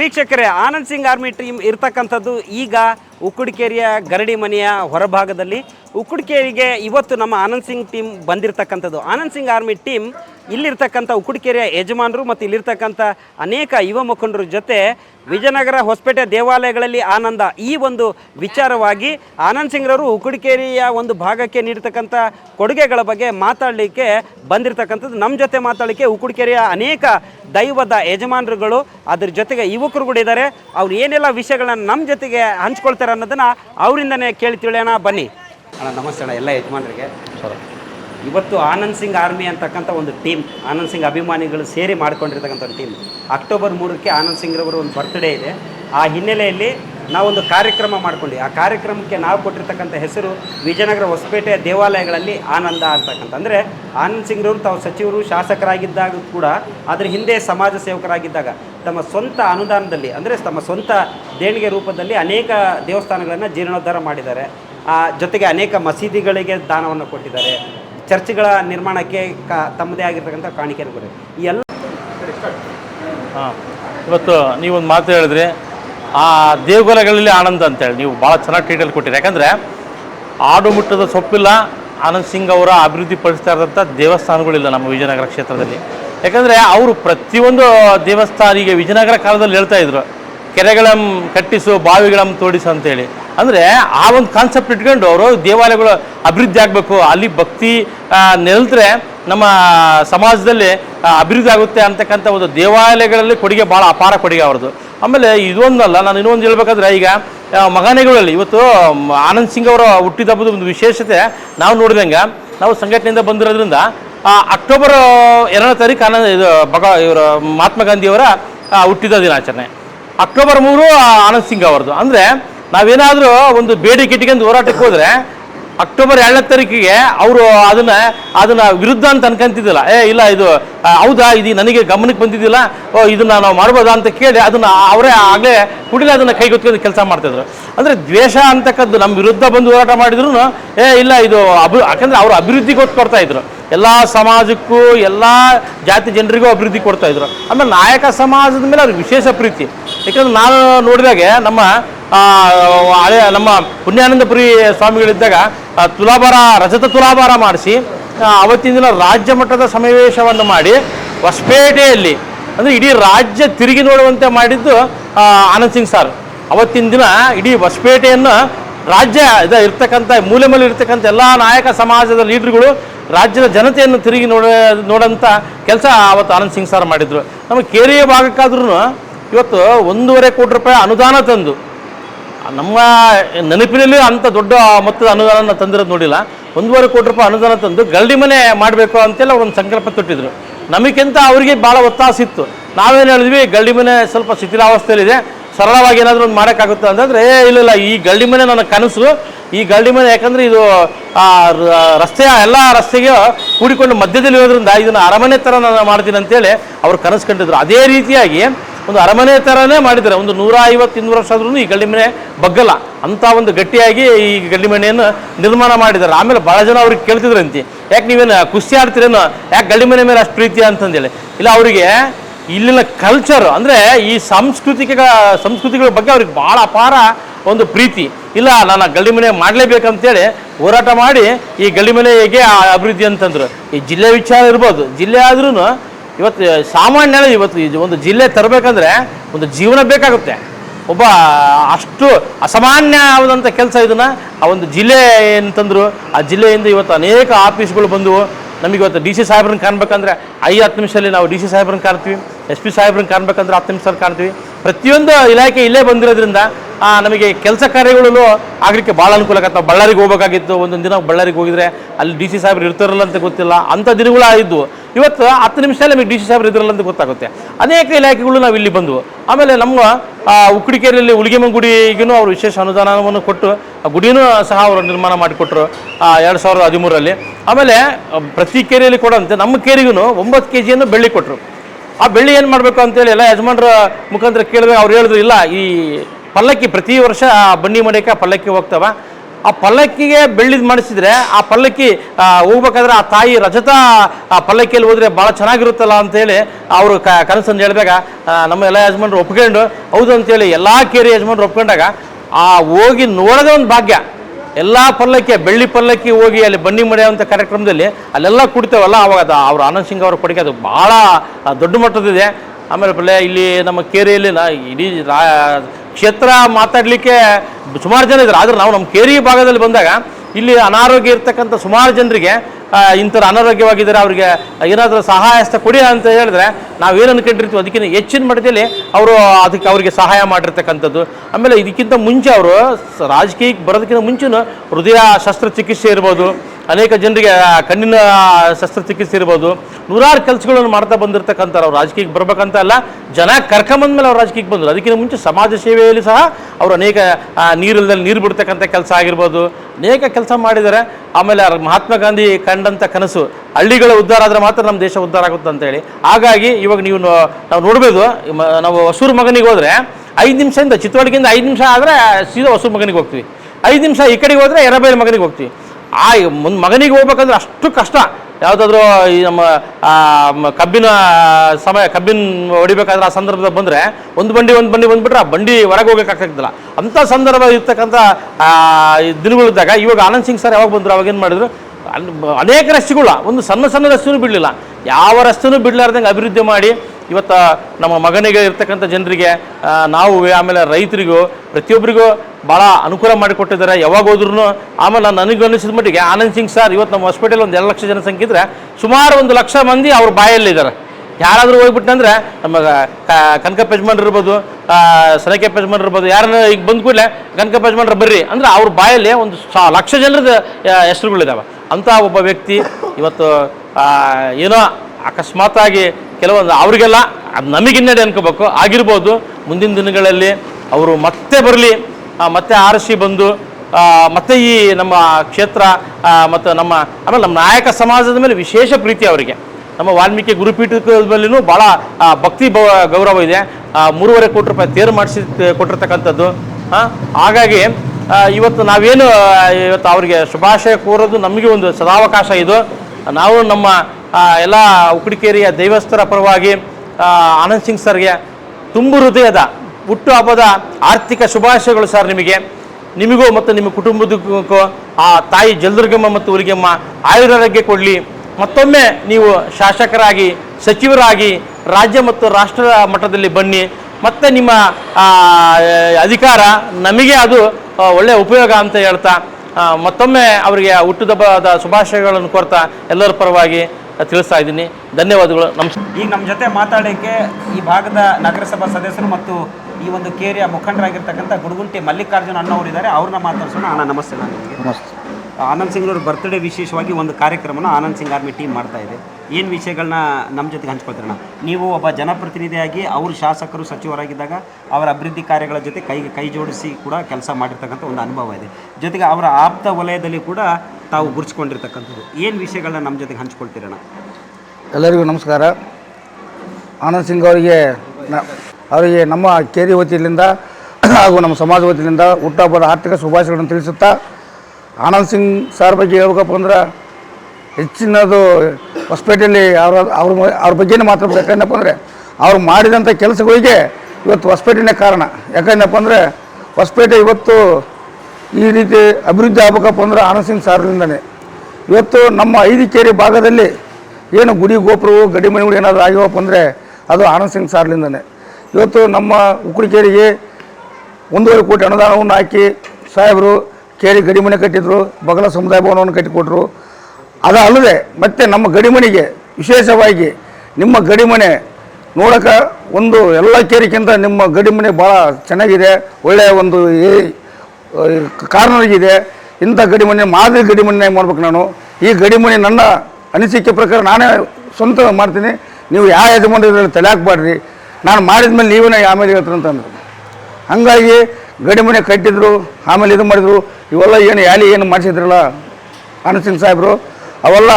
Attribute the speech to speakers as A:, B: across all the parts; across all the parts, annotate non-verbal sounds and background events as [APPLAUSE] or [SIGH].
A: ವೀಕ್ಷಕರೇ Anand Singh army team ಇರ್ತಕ್ಕಂಥದ್ದು ಈಗ ಉಕ್ಕುಡಿಕೇರಿಯ ಗರಡಿ ಮನೆಯ ಹೊರಭಾಗದಲ್ಲಿ ಉಕ್ಕುಡಿಕೇರಿಗೆ ಇವತ್ತು ನಮ್ಮ ಆನಂದ್ ಸಿಂಗ್ ಟೀಮ್ ಬಂದಿರತಕ್ಕಂಥದ್ದು. ಆನಂದ್ ಸಿಂಗ್ ಆರ್ಮಿ ಟೀಮ್ ಇಲ್ಲಿರ್ತಕ್ಕಂಥ ಉಕ್ಕುಡಿಕೇರಿಯ ಯಜಮಾನರು ಮತ್ತು ಇಲ್ಲಿರ್ತಕ್ಕಂಥ ಅನೇಕ ಯುವ ಮುಖಂಡರ ಜೊತೆ ವಿಜಯನಗರ ಹೊಸಪೇಟೆ ದೇವಾಲಯಗಳಲ್ಲಿ ಆನಂದ ಈ ಒಂದು ವಿಚಾರವಾಗಿ ಆನಂದ್ ಸಿಂಗ್ರವರು ಉಕ್ಕುಡಿಕೇರಿಯ ಒಂದು ಭಾಗಕ್ಕೆ ನೀಡಿರ್ತಕ್ಕಂಥ ಕೊಡುಗೆಗಳ ಬಗ್ಗೆ ಮಾತಾಡಲಿಕ್ಕೆ ಬಂದಿರತಕ್ಕಂಥದ್ದು. ನಮ್ಮ ಜೊತೆ ಮಾತಾಡಲಿಕ್ಕೆ ಉಕ್ಕುಡಿಕೇರಿಯ ಅನೇಕ ದೈವದ ಯಜಮಾನರುಗಳು, ಅದ್ರ ಜೊತೆಗೆ ಯುವಕರು ಕೂಡ ಇದ್ದಾರೆ. ಅವ್ರು ಏನೆಲ್ಲ ವಿಷಯಗಳನ್ನ ನಮ್ಮ ಜೊತೆಗೆ ಹಂಚ್ಕೊಳ್ತಾರೆ ಅನ್ನೋದನ್ನ ಅವರಿಂದನೇ ಕೇಳಿ ತಿಳಿಯೋಣ ಬನ್ನಿ. ಅಣ್ಣ ನಮಸ್ತೆ ಅಣ್ಣ ಎಲ್ಲ ಯಜಮಾನರಿಗೆ. ಇವತ್ತು ಆನಂದ್ ಸಿಂಗ್ ಆರ್ಮಿ ಅಂತಕ್ಕಂಥ ಒಂದು ಟೀಮ್ ಆನಂದ್ ಸಿಂಗ್ ಅಭಿಮಾನಿಗಳು ಸೇರಿ ಮಾಡ್ಕೊಂಡಿರ್ತಕ್ಕಂಥ ಒಂದು ಟೀಮ್. ಅಕ್ಟೋಬರ್ ಮೂರಕ್ಕೆ ಆನಂದ್ ಸಿಂಗ್ ರವರು ಒಂದು ಬರ್ತ್ಡೇ ಇದೆ. ಆ ಹಿನ್ನೆಲೆಯಲ್ಲಿ ನಾವೊಂದು ಕಾರ್ಯಕ್ರಮ ಮಾಡ್ಕೊಂಡು. ಆ ಕಾರ್ಯಕ್ರಮಕ್ಕೆ ನಾವು ಕೊಟ್ಟಿರ್ತಕ್ಕಂಥ ಹೆಸರು ವಿಜಯನಗರ ಹೊಸಪೇಟೆ ದೇವಾಲಯಗಳಲ್ಲಿ ಆನಂದ ಅಂತಕ್ಕಂಥ. ಅಂದರೆ ಆನಂದ್ ಸಿಂಗ್ರವರು ತಾವು ಸಚಿವರು ಶಾಸಕರಾಗಿದ್ದಾಗ ಕೂಡ ಅದರ ಹಿಂದೆ ಸಮಾಜ ಸೇವಕರಾಗಿದ್ದಾಗ ತಮ್ಮ ಸ್ವಂತ ಅನುದಾನದಲ್ಲಿ ಅಂದರೆ ತಮ್ಮ ಸ್ವಂತ ದೇಣಿಗೆ ರೂಪದಲ್ಲಿ ಅನೇಕ ದೇವಸ್ಥಾನಗಳನ್ನು ಜೀರ್ಣೋದ್ಧಾರ ಮಾಡಿದ್ದಾರೆ. ಜೊತೆಗೆ ಅನೇಕ ಮಸೀದಿಗಳಿಗೆ ದಾನವನ್ನು ಕೊಟ್ಟಿದ್ದಾರೆ. ಚರ್ಚ್ಗಳ ನಿರ್ಮಾಣಕ್ಕೆ ಕ, ತಮ್ಮದೇ ಆಗಿರ್ತಕ್ಕಂಥ ಕಾಣಿಕೆಯನ್ನು ಕೊಟ್ಟಿದ್ದಾರೆ. ಈ ಎಲ್ಲ
B: ಹಾಂ, ಇವತ್ತು ನೀವೊಂದು ಮಾತು ಹೇಳಿದ್ರಿ, ಆ ದೇಗುಲಗಳಲ್ಲಿ ಆನಂದ ಅಂತೇಳಿ ನೀವು ಭಾಳ ಚೆನ್ನಾಗಿ ಟೈಟಲ್ ಕೊಟ್ಟಿರಿ. ಯಾಕಂದರೆ ಆಡು ಮುಟ್ಟದ ಸೊಪ್ಪಿಲ್ಲ, ಆನಂದ್ ಸಿಂಗ್ ಅವರ ಅಭಿವೃದ್ಧಿ ಪಡಿಸ್ತಾ ಇರೋಂಥ ದೇವಸ್ಥಾನಗಳಿಲ್ಲ ನಮ್ಮ ವಿಜಯನಗರ ಕ್ಷೇತ್ರದಲ್ಲಿ. ಯಾಕಂದರೆ ಅವರು ಪ್ರತಿಯೊಂದು ದೇವಸ್ಥಾನ ಈಗ ವಿಜಯನಗರ ಕಾಲದಲ್ಲಿ ಹೇಳ್ತಾ ಇದ್ರು ಕೆರೆಗಳಂ ಕಟ್ಟಿಸು, ಬಾವಿಗಳಂ ತೋಡಿಸು ಅಂತೇಳಿ. ಅಂದರೆ ಆ ಒಂದು ಕಾನ್ಸೆಪ್ಟ್ ಇಟ್ಕೊಂಡು ಅವರು ದೇವಾಲಯಗಳು ಅಭಿವೃದ್ಧಿ ಆಗಬೇಕು. ಅಲ್ಲಿ ಭಕ್ತಿ ನೆಲೆದ್ರೆ ನಮ್ಮ ಸಮಾಜದಲ್ಲಿ ಅಭಿವೃದ್ಧಿ ಆಗುತ್ತೆ ಅಂತಕ್ಕಂಥ ಒಂದು ದೇವಾಲಯಗಳಲ್ಲಿ ಕೊಡುಗೆ ಭಾಳ ಅಪಾರ ಕೊಡುಗೆ ಅವ್ರದ್ದು. ಆಮೇಲೆ ಇದೊಂದಲ್ಲ ನಾನು ಇನ್ನೊಂದು ಹೇಳ್ಬೇಕಾದ್ರೆ ಈಗ ಮಗನೆಗಳಲ್ಲಿ ಇವತ್ತು ಆನಂದ್ ಸಿಂಗ್ ಅವರ ಹುಟ್ಟಿದಬ್ಬದ ಒಂದು ವಿಶೇಷತೆ ನಾವು ನೋಡಿದಂಗೆ, ನಾವು ಸಂಘಟನೆಯಿಂದ ಬಂದಿರೋದ್ರಿಂದ ಅಕ್ಟೋಬರ್ ಎರಡನೇ ತಾರೀಕು ಆನಂದ್, ಇದು, ಭಗ, ಇವರ, ಮಹಾತ್ಮ ಗಾಂಧಿಯವರ ಹುಟ್ಟಿದ ದಿನಾಚರಣೆ. ಅಕ್ಟೋಬರ್ ಮೂರು ಆನಂದ್ ಸಿಂಗ್ ಅವರದು. ಅಂದರೆ ನಾವೇನಾದರೂ ಒಂದು ಬೇಡಿಕೆ ಇಟ್ಕೊಂಡು ಹೋರಾಟಕ್ಕೆ ಹೋದರೆ ಅಕ್ಟೋಬರ್ ಎರಡನೇ ತಾರೀಕಿಗೆ ಅವರು ಅದನ್ನ ಅದನ್ನ ವಿರುದ್ಧ ಅಂತ ಅನ್ಕೊಂತಿದ್ದಿಲ್ಲ. ಏ ಇಲ್ಲ ಇದು ಹೌದಾ ಇದು ನನಗೆ ಗಮನಕ್ಕೆ ಬಂದಿದ್ದಿಲ್ಲ. ಓ ಇದನ್ನ ನಾವು ಮಾಡ್ಬೋದಾ ಅಂತ ಕೇಳಿ ಅದನ್ನ ಅವರೇ ಆಗಲೇ ಕುಡಿಲೇ ಅದನ್ನ ಕೈಗೊತ್ಕೊಂಡು ಕೆಲಸ ಮಾಡ್ತಿದ್ರು. ಅಂದ್ರೆ ದ್ವೇಷ ಅಂತಕ್ಕದ್ದು ನಮ್ಮ ವಿರುದ್ಧ ಬಂದು ಹೋರಾಟ ಮಾಡಿದ್ರು ಏ ಇಲ್ಲ ಇದು ಅಭಿ ಯಾಕಂದ್ರೆ ಅವರು ಅಭಿವೃದ್ಧಿ ಕೊಡ್ತಾ ಇದ್ರು. ಎಲ್ಲ ಸಮಾಜಕ್ಕೂ ಎಲ್ಲ ಜಾತಿ ಜನರಿಗೂ ಅಭಿವೃದ್ಧಿ ಕೊಡ್ತಾ ಇದ್ರು. ಆಮೇಲೆ ನಾಯಕ ಸಮಾಜದ ಮೇಲೆ ಅವ್ರಿಗೆ ವಿಶೇಷ ಪ್ರೀತಿ. ಯಾಕಂದ್ರೆ ನಾನು ನೋಡಿದಾಗೆ ನಮ್ಮ ಆ, ಹಳೆ ನಮ್ಮ ಪುಣ್ಯಾನಂದಪುರಿ ಸ್ವಾಮಿಗಳಿದ್ದಾಗ ತುಲಾಭಾರ, ರಜತ ತುಲಾಭಾರ ಮಾಡಿಸಿ ಅವತ್ತಿನ ದಿನ ರಾಜ್ಯ ಮಟ್ಟದ ಸಮಾವೇಶವನ್ನು ಮಾಡಿ ಹೊಸಪೇಟೆಯಲ್ಲಿ, ಅಂದರೆ ಇಡೀ ರಾಜ್ಯ ತಿರುಗಿ ನೋಡುವಂತೆ ಮಾಡಿದ್ದು ಆನಂದ್ ಸಿಂಗ್ ಸರ್. ಅವತ್ತಿನ ದಿನ ಇಡೀ ಹೊಸಪೇಟೆಯನ್ನು ರಾಜ್ಯ, ಇದ ಇರ್ತಕ್ಕಂಥ, ಮೂಲೆ ಮೇಲೆ ಇರ್ತಕ್ಕಂಥ ಎಲ್ಲ ನಾಯಕ ಸಮಾಜದ ಲೀಡರ್ಗಳು ರಾಜ್ಯದ ಜನತೆಯನ್ನು ತಿರುಗಿ ನೋಡ ನೋಡೋಂಥ ಕೆಲಸ ಅವತ್ತು ಆನಂದ್ ಸಿಂಗ್ ಸರ್ ಮಾಡಿದರು. ನಮ್ಮ ಕೇರಿಯ ಭಾಗಕ್ಕಾದ್ರೂ ಇವತ್ತು ಒಂದೂವರೆ ಕೋಟಿ ರೂಪಾಯಿ ಅನುದಾನ ತಂದು ನಮ್ಮ ನೆನಪಿನಲ್ಲಿ ಅಂಥ ದೊಡ್ಡ ಮೊತ್ತದ ಅನುದಾನ ತಂದಿರೋದು ನೋಡಿಲ್ಲ. ಒಂದೂವರೆ ಕೋಟಿ ರೂಪಾಯಿ ಅನುದಾನ ತಂದು ಗರಡಿ ಮನೆ ಮಾಡಬೇಕು ಅಂತೆಲ್ಲ ಒಂದು ಸಂಕಲ್ಪ ತೊಟ್ಟಿದ್ರು. ನಮಗಿಂತ ಅವರಿಗೆ ಭಾಳ ಒತ್ತಾಸಿತ್ತು ನಾವೇನು ಹೇಳಿದ್ವಿ ಗರಡಿ ಮನೆ ಸ್ವಲ್ಪ ಶಿಥಿಲಾವಸ್ಥೆಯಲ್ಲಿದೆ, ಸರಳವಾಗಿ ಏನಾದರೂ ಒಂದು ಮಾಡೋಕ್ಕಾಗುತ್ತೆ ಅಂತಂದರೆ, ಏ, ಇಲ್ಲ ಈ ಗರಡಿ ಮನೆ ನನ್ನ ಕನಸು. ಈ ಗರಡಿ ಮನೆ ಯಾಕಂದರೆ ಇದು ರಸ್ತೆಯ ಎಲ್ಲ ರಸ್ತೆಗೆ ಕೂಡಿಕೊಂಡು ಮಧ್ಯದಲ್ಲಿ ಇರೋದ್ರಿಂದ ಇದನ್ನು ಅರಮನೆ ಥರ ನಾನು ಮಾಡ್ತೀನಿ ಅಂತೇಳಿ ಅವ್ರು ಕನಸು ಕಂಡಿದ್ರು. ಅದೇ ರೀತಿಯಾಗಿ ಒಂದು ಅರಮನೆ ಥರನೇ ಮಾಡಿದ್ದಾರೆ. ಒಂದು ನೂರ ಐವತ್ತು ಇನ್ನೂರು ವರ್ಷ ಆದ್ರೂ ಈ ಗಳ್ಳಿಮನೆ ಮನೆ ಬಗ್ಗಲ್ಲ. ಅಂಥ ಒಂದು ಗಟ್ಟಿಯಾಗಿ ಈ ಗಳ್ಳಿಮನೆಯನ್ನು ನಿರ್ಮಾಣ ಮಾಡಿದ್ದಾರೆ. ಆಮೇಲೆ ಭಾಳ ಜನ ಅವ್ರಿಗೆ ಕೇಳ್ತಿದ್ರಂತೆ, ಯಾಕೆ ನೀವೇನು ಖುಷಿ ಆಡ್ತೀರೇನೋ, ಯಾಕೆ ಗಲ್ಲಿ ಮನೆ ಮೇಲೆ ಅಷ್ಟು ಪ್ರೀತಿ ಅಂತಂದೇಳಿ. ಇಲ್ಲ, ಅವರಿಗೆ ಇಲ್ಲಿನ ಕಲ್ಚರ್ ಅಂದರೆ ಈ ಸಾಂಸ್ಕೃತಿಕ ಸಂಸ್ಕೃತಿಗಳ ಬಗ್ಗೆ ಅವ್ರಿಗೆ ಭಾಳ ಅಪಾರ ಒಂದು ಪ್ರೀತಿ. ಇಲ್ಲ, ನಾನು ಗಲ್ಲಿ ಮನೆ ಮಾಡಲೇಬೇಕಂತೇಳಿ ಹೋರಾಟ ಮಾಡಿ ಈ ಗಲ್ಲಿ ಆ ಅಭಿವೃದ್ಧಿ ಅಂತಂದ್ರು. ಈ ಜಿಲ್ಲೆ ವಿಚಾರ ಇರ್ಬೋದು. ಜಿಲ್ಲೆ ಆದ್ರೂ ಇವತ್ತು ಸಾಮಾನ್ಯ ಇವತ್ತು ಒಂದು ಜಿಲ್ಲೆ ತರಬೇಕಂದ್ರೆ ಒಂದು ಜೀವನ ಬೇಕಾಗುತ್ತೆ. ಒಬ್ಬ ಅಷ್ಟು ಅಸಾಮಾನ್ಯವಾದಂಥ ಕೆಲಸ ಇದನ್ನು ಆ ಒಂದು ಜಿಲ್ಲೆ ಅಂತಂದ್ರು ಆ ಜಿಲ್ಲೆಯಿಂದ ಇವತ್ತು ಅನೇಕ ಆಫೀಸ್ಗಳು ಬಂದವು. ನಮಗೆ ಇವತ್ತು ಡಿ ಸಿ ಸಾಹೇಬ್ರನ್ನ ಕಾಣಬೇಕಂದ್ರೆ ಐದು ಹತ್ತು ನಿಮಿಷದಲ್ಲಿ ನಾವು ಡಿ ಸಿ ಸಾಹೇಬ್ರನ್ನ ಕಾಣ್ತೀವಿ, ಎಸ್ ಪಿ ಸಾಹೇಬ್ರನ್ನ ಕಾಣಬೇಕಂದ್ರೆ ಹತ್ತು ನಿಮಿಷದಲ್ಲಿ ಕಾಣ್ತೀವಿ. ಪ್ರತಿಯೊಂದು ಇಲಾಖೆ ಇಲ್ಲೇ ಬಂದಿರೋದ್ರಿಂದ ನಮಗೆ ಕೆಲಸ ಕಾರ್ಯಗಳಲ್ಲೂ ಆಗಲಿಕ್ಕೆ ಭಾಳ ಅನುಕೂಲ ಆಗತ್ತೆ. ಬಳ್ಳಾರಿಗೆ ಹೋಗ್ಬೇಕಾಗಿತ್ತು. ಒಂದೊಂದು ದಿನ ಬಳ್ಳಾರಿಗೆ ಹೋಗಿದ್ರೆ ಅಲ್ಲಿ ಡಿ ಸಿ ಸಾಹೇಬ್ರು ಇರ್ತಾರಲ್ಲ ಅಂತ ಗೊತ್ತಿಲ್ಲ. ಅಂಥ ದಿನಗಳು ಇದ್ವು ಇವತ್ತು ಹತ್ತು ನಿಮಿಷದಲ್ಲಿ ನಮಗೆ ಡಿ ಸಿ ಸಾಹೇಬ್ರು ಇದ್ರಲ್ಲ ಅಂತ ಗೊತ್ತಾಗುತ್ತೆ. ಅನೇಕ ಇಲಾಖೆಗಳು ನಾವು ಇಲ್ಲಿ ಬಂದವು ಆಮೇಲೆ ನಮ್ಮ ಉಕ್ಕಡಿಕೆರೆಯಲ್ಲಿ ಉಕ್ಕಡಿಕೇರಿಯಲ್ಲಿ ಉಳಿಗೆಮ್ಮ ಗುಡಿಗೂ ಅವರು ವಿಶೇಷ ಅನುದಾನವನ್ನು ಕೊಟ್ಟು, ಆ ಗುಡಿನೂ ಸಹ ಅವರು ನಿರ್ಮಾಣ ಮಾಡಿಕೊಟ್ರು ಎರಡು ಸಾವಿರದ ಹದಿಮೂರರಲ್ಲಿ. ಆಮೇಲೆ ಪ್ರತಿ ಕೇರಿಯಲ್ಲಿ ಕೊಡೋಂತೆ ನಮ್ಮ ಕೇರಿಗೂ ಒಂಬತ್ತು ಕೆ ಜಿಯನ್ನು ಬೆಳ್ಳಿ ಕೊಟ್ಟರು ಆ ಬೆಳ್ಳಿ ಏನು ಮಾಡಬೇಕು ಅಂತೇಳಿ ಎಲ್ಲ ಯಜಮಾನ್ರ ಮುಖಾಂತರ ಕೇಳಿದಾಗ ಅವ್ರು ಹೇಳಿದ್ರು, ಇಲ್ಲ, ಈ ಪಲ್ಲಕ್ಕಿ ಪ್ರತಿ ವರ್ಷ ಬನ್ನಿ ಮಡಿಕ ಪಲ್ಲಕ್ಕಿ ಹೋಗ್ತಾವ. ಆ ಪಲ್ಲಕ್ಕಿಗೆ ಬೆಳ್ಳಿದ್ ಮಾಡಿಸಿದ್ರೆ ಆ ಪಲ್ಲಕ್ಕಿ ಹೋಗ್ಬೇಕಾದ್ರೆ ಆ ತಾಯಿ ರಜತ, ಆ, ಪಲ್ಲಕ್ಕಿಯಲ್ಲಿ ಹೋದ್ರೆ ಭಾಳ ಚೆನ್ನಾಗಿರುತ್ತಲ್ಲ ಅಂತೇಳಿ ಅವರು ಕ, ಕನಸನ್ನು ಹೇಳಿದಾಗ ನಮ್ಮ ಎಲ್ಲ ಯಜಮಾನ್ರು ಒಪ್ಕೊಂಡು, ಹೌದು ಅಂತೇಳಿ ಎಲ್ಲ ಕೇರಿ ಯಜಮಾನ್ರು ಒಪ್ಕೊಂಡಾಗ ಆ ಹೋಗಿ ನೋಡೋದೇ ಒಂದು ಭಾಗ್ಯ. ಎಲ್ಲ ಪಲ್ಲಕ್ಕಿ, ಬೆಳ್ಳಿ ಪಲ್ಲಕ್ಕಿ ಹೋಗಿ ಅಲ್ಲಿ ಬನ್ನಿ ಅಂತ ಕಾರ್ಯಕ್ರಮದಲ್ಲಿ ಅಲ್ಲೆಲ್ಲ ಕುಡಿತೇವಲ್ಲ, ಅವಾಗ ಅದು ಅವ್ರು ಆನಂದ್ ಸಿಂಗ್ ಅವರ ಕೊಡುಗೆ ಅದು ಭಾಳ ದೊಡ್ಡ ಮಟ್ಟದಿದೆ ಆಮೇಲೆ ಪಲ್ಲೆ ಇಲ್ಲಿ ನಮ್ಮ ಕೇರಿಯಲ್ಲಿ ನಾ ಇಡೀ ರಾ- ಕ್ಷೇತ್ರ ಮಾತಾಡಲಿಕ್ಕೆ ಸುಮಾರು ಜನ ಇದ್ದಾರೆ ಆದ್ರೆ ನಾವು ನಮ್ಮ ಕೇರಿ ಭಾಗದಲ್ಲಿ ಬಂದಾಗ ಇಲ್ಲಿ ಅನಾರೋಗ್ಯ ಇರ್ತಕ್ಕಂಥ ಸುಮಾರು ಜನರಿಗೆ ಇಂಥವ್ರು ಅನಾರೋಗ್ಯವಾಗಿದ್ದಾರೆ, ಅವರಿಗೆ ಏನಾದರೂ ಸಹಾಯ ಹಸ್ತ ಕೊಡಿ ಅಂತ ಹೇಳಿದ್ರೆ ನಾವೇನು ಅನ್ಕೊಂಡಿರ್ತೀವಿ ಅದಕ್ಕಿಂತ ಹೆಚ್ಚಿನ ಮಟ್ಟದಲ್ಲಿ ಅವರು ಅದಕ್ಕೆ ಅವರಿಗೆ ಸಹಾಯ ಮಾಡಿರ್ತಕ್ಕಂಥದ್ದು. ಆಮೇಲೆ ಇದಕ್ಕಿಂತ ಮುಂಚೆ ಅವರು ರಾಜಕೀಯಕ್ಕೆ ಬರೋದಕ್ಕಿಂತ ಮುಂಚೆನೂ ಹೃದಯ ಶಸ್ತ್ರಚಿಕಿತ್ಸೆ ಇರ್ಬೋದು ಅನೇಕ ಜನರಿಗೆ ಕಣ್ಣಿನ ಶಸ್ತ್ರಚಿಕಿತ್ಸೆ ಇರ್ಬೋದು, ನೂರಾರು ಕೆಲಸಗಳನ್ನು ಮಾಡ್ತಾ ಬಂದಿರತಕ್ಕಂಥ ಅವ್ರು. ರಾಜಕೀಯಕ್ಕೆ ಬರಬೇಕಂತ ಅಲ್ಲ, ಜನ ಕರ್ಕೊಂಬಂದ್ಮೇಲೆ ಅವ್ರು ರಾಜಕೀಯಕ್ಕೆ ಬಂದರು. ಅದಕ್ಕಿಂತ ಮುಂಚೆ ಸಮಾಜ ಸೇವೆಯಲ್ಲಿ ಸಹ ಅವರು ಅನೇಕ ನೀರಿಲ್ದಲ್ಲಿ ನೀರು ಬಿಡ್ತಕ್ಕಂಥ ಕೆಲಸ ಆಗಿರ್ಬೋದು. ಅನೇಕ ಕೆಲಸ ಮಾಡಿದ್ದಾರೆ. ಆಮೇಲೆ ಮಹಾತ್ಮ ಗಾಂಧಿ ಕಂಡಂಥ ಕನಸು, ಹಳ್ಳಿಗಳ ಉದ್ಧಾರ ಆದರೆ ಮಾತ್ರ ನಮ್ಮ ದೇಶ ಉದ್ಧಾರ ಆಗುತ್ತೆ ಅಂತೇಳಿ ಹಾಗಾಗಿ ಇವಾಗ ನೀವು ನಾವು ನೋಡ್ಬೋದು ನಾವು ಹೊಸೂರು ಮಗನಿಗೆ ಹೋದರೆ, ಐದು ನಿಮಿಷದಿಂದ ಚಿತ್ರೊಳಗಿಂದ ಐದು ನಿಮಿಷ ಆದರೆ ಸೀದಾ ಹೊಸೂರು ಮಗನಿಗೆ ಹೋಗ್ತೀವಿ. ಐದು ನಿಮಿಷ ಈ ಕಡೆಗೆ ಹೋದರೆ ಎರಬೇಲ್ ಮಗನಿಗೆ ಹೋಗ್ತೀವಿ. ಆ ಮುಂದೆ ಮಗನಿಗೆ ಹೋಗ್ಬೇಕಂದ್ರೆ ಅಷ್ಟು ಕಷ್ಟ. ಯಾವುದಾದ್ರೂ ಈ ನಮ್ಮ ಕಬ್ಬಿನ ಸಮಯ, ಕಬ್ಬಿನ ಹೊಡಿಬೇಕಾದ್ರೆ ಆ ಸಂದರ್ಭದಲ್ಲಿ ಬಂದರೆ ಒಂದು ಬಂಡಿ ಒಂದು ಬಂಡಿ ಬಂದ್ಬಿಟ್ರೆ ಆ ಬಂಡಿ ಹೊರಗೆ ಹೋಗೋಕ್ಕಾಗ್ತಿಲ್ಲ ಅಂಥ ಸಂದರ್ಭ ಇರ್ತಕ್ಕಂಥ ದಿನಗಳಿದ್ದಾಗ ಇವಾಗ ಆನಂದ್ ಸಿಂಗ್ ಸರ್ ಯಾವಾಗ ಬಂದರು, ಅವಾಗ ಏನು ಮಾಡಿದ್ರು? ಅನೇಕ ರಸ್ತೆಗಳ, ಒಂದು ಸಣ್ಣ ಸಣ್ಣ ರಸ್ತೆನೂ ಬಿಡಲಿಲ್ಲ. ಯಾವ ರಸ್ತೆನೂ ಬಿಡಲಾರ್ದಂಗೆ ಅಭಿವೃದ್ಧಿ ಮಾಡಿ ಇವತ್ತು ನಮ್ಮ ಮಗನಿಗೆ ಇರ್ತಕ್ಕಂಥ ಜನರಿಗೆ ನಾವು ಆಮೇಲೆ ರೈತರಿಗೂ, ಪ್ರತಿಯೊಬ್ಬರಿಗೂ ಭಾಳ ಅನುಕೂಲ ಮಾಡಿಕೊಟ್ಟಿದ್ದಾರೆ. ಯಾವಾಗ ಹೋದ್ರೂ ಆಮೇಲೆ ನಾನು ನನಗೆ ಅನಿಸಿದ ಮಟ್ಟಿಗೆ ಆನಂದ್ ಸಿಂಗ್ ಸರ್ ಇವತ್ತು ನಮ್ಮ ಹಾಸ್ಪಿಟಲ್ ಒಂದು ಎರಡು ಲಕ್ಷ ಜನಸಂಖ್ಯೆ ಇದ್ದರೆ ಸುಮಾರು ಒಂದು ಲಕ್ಷ ಮಂದಿ ಅವ್ರ ಬಾಯಲ್ಲಿದ್ದಾರೆ. ಯಾರಾದರೂ ಹೋಗ್ಬಿಟ್ಟಂದ್ರೆ ನಮ್ಮ ಕನಕ ಪೆಜ್ಮನ್ ಇರ್ಬೋದು ಸನಕೆ ಪೆಜ್ಮನ್ ಇರ್ಬೋದು, ಯಾರನ್ನ ಈಗ ಬಂದ ಕೂಡಲೇ ಕನಕ ಪೆಜ್ಮನ್ರ ಬರ್ರಿ. ಅಂದ್ರೆ ಅವ್ರ ಬಾಯಲ್ಲಿ ಒಂದು ಲಕ್ಷ ಜನರದ ಹೆಸರುಗಳಿದ್ದಾವೆ ಅಂಥ ಒಬ್ಬ ವ್ಯಕ್ತಿ ಇವತ್ತು ಏನೋ ಅಕಸ್ಮಾತಾಗಿ ಕೆಲವೊಂದು ಅವರಿಗೆಲ್ಲ ಅದು ನಮಗಿನ್ನಡೆ ಅನ್ಕೋಬೇಕು. ಆಗಿರ್ಬೋದು ಮುಂದಿನ ದಿನಗಳಲ್ಲಿ ಅವರು ಮತ್ತೆ ಬರಲಿ. ಮತ್ತೆ ಆರಿಸಿ ಬಂದು ಮತ್ತೆ ಈ ನಮ್ಮ ಕ್ಷೇತ್ರ ಮತ್ತು ನಮ್ಮ, ಆಮೇಲೆ ನಮ್ಮ ನಾಯಕ ಸಮಾಜದ ಮೇಲೆ ವಿಶೇಷ ಪ್ರೀತಿ ಅವರಿಗೆ. ನಮ್ಮ ವಾಲ್ಮೀಕಿ ಗುರುಪೀಠದ ಮೇಲೂ ಭಾಳ ಭಕ್ತಿ ಗೌರವ ಇದೆ. ಮೂರುವರೆ ಕೋಟಿ ರೂಪಾಯಿ ತೇರು ಮಾಡಿಸಿ ಕೊಟ್ಟಿರ್ತಕ್ಕಂಥದ್ದು. ಹಾಗಾಗಿ ಇವತ್ತು ನಾವೇನು ಇವತ್ತು ಅವರಿಗೆ ಶುಭಾಶಯ ಕೋರೋದು ನಮಗೆ ಒಂದು ಸದಾವಕಾಶ ಇದು. ನಾವು ನಮ್ಮ ಎಲ್ಲ ಉಕ್ಕಡಿಕೇರಿಯ ದೈವಸ್ಥರ ಪರವಾಗಿ ಆನಂದ್ ಸಿಂಗ್ ಸರ್ಗೆ ತುಂಬು ಹೃದಯದ ಹುಟ್ಟು ಹಬ್ಬದ ಆರ್ಥಿಕ ಶುಭಾಶಯಗಳು ಸರ್ ನಿಮಗೆ. ನಿಮಗೂ ಮತ್ತು ನಿಮ್ಮ ಕುಟುಂಬದಕ್ಕೂ, ಆ ತಾಯಿ ಜಲದುರ್ಗಮ್ಮ ಮತ್ತು ಉಲಿಗೆಮ್ಮ ಆಯುರಾರೋಗ್ಯ ಕೊಡಲಿ. ಮತ್ತೊಮ್ಮೆ ನೀವು ಶಾಸಕರಾಗಿ, ಸಚಿವರಾಗಿ, ರಾಜ್ಯ ಮತ್ತು ರಾಷ್ಟ್ರ ಮಟ್ಟದಲ್ಲಿ ಬನ್ನಿ. ಮತ್ತೆ ನಿಮ್ಮ ಅಧಿಕಾರ ನಮಗೆ ಅದು ಒಳ್ಳೆಯ ಉಪಯೋಗ ಅಂತ ಹೇಳ್ತಾ ಮತ್ತೊಮ್ಮೆ ಅವರಿಗೆ ಹುಟ್ಟುದಬ್ಬದ ಶುಭಾಶಯಗಳನ್ನು ಕೋರ್ತಾ ಎಲ್ಲರ ಪರವಾಗಿ ತಿಳಿಸ್ತಾ ಇದ್ದೀನಿ. ಧನ್ಯವಾದಗಳು. ನಮಸ್ಕಾರ.
A: ಈಗ ನಮ್ಮ ಜೊತೆ ಮಾತಾಡೋಕ್ಕೆ ಈ ಭಾಗದ ನಗರಸಭಾ ಸದಸ್ಯರು ಮತ್ತು ಈ ಒಂದು ಕೇರಿಯ ಮುಖಂಡರಾಗಿರ್ತಕ್ಕಂಥ ಗುಡುಗುಂಟೆ ಮಲ್ಲಿಕಾರ್ಜುನ ಅಣ್ಣವರಿದ್ದಾರೆ ಅವ್ರನ್ನ ಮಾತಾಡ್ಸೋಣ. ಅಣ್ಣ ನಮಸ್ತೆ ನಾನು ನಿಮಗೆ.
C: ನಮಸ್ತೆ.
A: ಆನಂದ್ ಸಿಂಗ್ ಅವ್ರ ಬರ್ತ್ಡೇ ವಿಶೇಷವಾಗಿ ಒಂದು ಕಾರ್ಯಕ್ರಮನ ಆನಂದ್ ಸಿಂಗ್ ಆರ್ಮಿ ಟೀಮ್ ಮಾಡ್ತಾ ಇದೆ. ಏನು ವಿಷಯಗಳನ್ನ ನಮ್ಮ ಜೊತೆಗೆ ಹಂಚ್ಕೊಳ್ತೀರಣ್ಣ ನೀವು ಒಬ್ಬ ಜನಪ್ರತಿನಿಧಿಯಾಗಿ ಅವರು ಶಾಸಕರು ಸಚಿವರಾಗಿದ್ದಾಗ ಅವರ ಅಭಿವೃದ್ಧಿ ಕಾರ್ಯಗಳ ಜೊತೆ ಕೈ ಕೈ ಜೋಡಿಸಿ ಕೂಡ ಕೆಲಸ ಮಾಡಿರ್ತಕ್ಕಂಥ ಒಂದು ಅನುಭವ ಇದೆ. ಜೊತೆಗೆ ಅವರ ಆಪ್ತ ವಲಯದಲ್ಲಿ ಕೂಡ ತಾವು ಗುರುತಿಸ್ಕೊಂಡಿರ್ತಕ್ಕಂಥದ್ದು. ಏನು ವಿಷಯಗಳನ್ನ ನಮ್ಮ ಜೊತೆಗೆ ಹಂಚ್ಕೊಳ್ತೀರಣ್ಣ
C: ಎಲ್ಲರಿಗೂ ನಮಸ್ಕಾರ. ಆನಂದ್ ಸಿಂಗ್ ಅವರಿಗೆ ಅವರಿಗೆ ನಮ್ಮ ಕೇರಿ ವತಿಯಿಂದ [CLEARS THROAT] ಹಾಗೂ ನಮ್ಮ ಸಮಾಜ ವತಿಯಿಂದ ಹುಟ್ಟಹಬ್ಬದ ಆರ್ಥಿಕ ಶುಭಾಶಯಗಳನ್ನು ತಿಳಿಸುತ್ತಾ ಆನಂದ್ ಸಿಂಗ್ ಸರ್ ಬಗ್ಗೆ ಹೇಳ್ಬೇಕಪ್ಪ ಅಂದ್ರೆ ಹೆಚ್ಚಿನದು ಹೊಸಪೇಟೆಯಲ್ಲಿ ಅವರ, ಅವ್ರ ಅವ್ರ ಬಗ್ಗೆನೇ ಮಾತಾಡ್ಬೇಕು. ಅಂದರೆ ಅವ್ರು ಮಾಡಿದಂಥ ಕೆಲಸಗಳಿಗೆ ಇವತ್ತು ಹೊಸಪೇಟೆನೇ ಕಾರಣ. ಯಾಕಂದಪ್ಪ ಅಂದರೆ ಹೊಸಪೇಟೆ ಇವತ್ತು ಈ ರೀತಿ ಅಭಿವೃದ್ಧಿ ಆಗ್ಬೇಕಪ್ಪ ಅಂದ್ರೆ ಆನಂದ್ ಸಿಂಗ್ ಸಾರ್ಲಿಂದನೇ ಇವತ್ತು ನಮ್ಮ ಐದು ಕೇರಿ ಭಾಗದಲ್ಲಿ ಏನು ಗುಡಿ ಗೋಪುರವು ಗಡಿ ಮನೆಗಳು ಏನಾದರೂ ಆಗಿವಪ್ಪ ಅಂದರೆ ಅದು ಆನಂದ್ ಸಿಂಗ್ ಸಾರ್ಲಿಂದನೇ ಇವತ್ತು ನಮ್ಮ ಉಕ್ಕಡಿಕೇರಿಗೆ ಒಂದೂವರೆ ಕೋಟಿ ಅನುದಾನವನ್ನು ಹಾಕಿ ಸಾಹೇಬರು ಕೇರಿ ಗಡಿಮನೆ ಕಟ್ಟಿದ್ರು, ಬಗಲ ಸಮುದಾಯ ಭವನವನ್ನು ಕಟ್ಟಿಕೊಟ್ರು. ಅದು ಅಲ್ಲದೆ ಮತ್ತೆ ನಮ್ಮ ಗಡಿಮನೆಗೆ ವಿಶೇಷವಾಗಿ ನಿಮ್ಮ ಗಡಿಮನೆ ನೋಡೋಕೆ ಒಂದು ಎಲ್ಲ ಕೇರಿಗಿಂತ ನಿಮ್ಮ ಗಡಿಮನೆ ಭಾಳ ಚೆನ್ನಾಗಿದೆ, ಒಳ್ಳೆಯ ಒಂದು ಕಾರಣವಾಗಿದೆ. ಇಂಥ ಗಡಿಮನೆ ಮಾದರಿ ಗಡಿಮನೆ ಮಾಡ್ಬೇಕು ನಾನು. ಈ ಗಡಿಮನೆ ನನ್ನ ಅನಿಸಿಕೆ ಪ್ರಕಾರ ನಾನೇ ಸ್ವಂತ ಮಾಡ್ತೀನಿ. ನೀವು ಯಾವ ಯಜಮಾನ ತಲೆ ಹಾಕ್ಬಾಡ್ರಿ ನಾನು ಮಾಡಿದ ಮೇಲೆ ನೀವೇ ಆಮೇಲೆ ಹೇಳ್ತಾರಂತಂದ್ರು ಹಂಗಾಗಿ ಹಾಗಾಗಿ ಗಡಿಮನೆ ಕಟ್ಟಿದ್ರು, ಆಮೇಲೆ ಇದು ಮಾಡಿದ್ರು, ಇವೆಲ್ಲ ಏನು ಯಾಲಿ ಏನು ಮಾಡಿಸಿದ್ರಲ್ಲ ಆನಂದ್ ಸಿಂಗ್ ಸಾಹೇಬರು, ಅವೆಲ್ಲ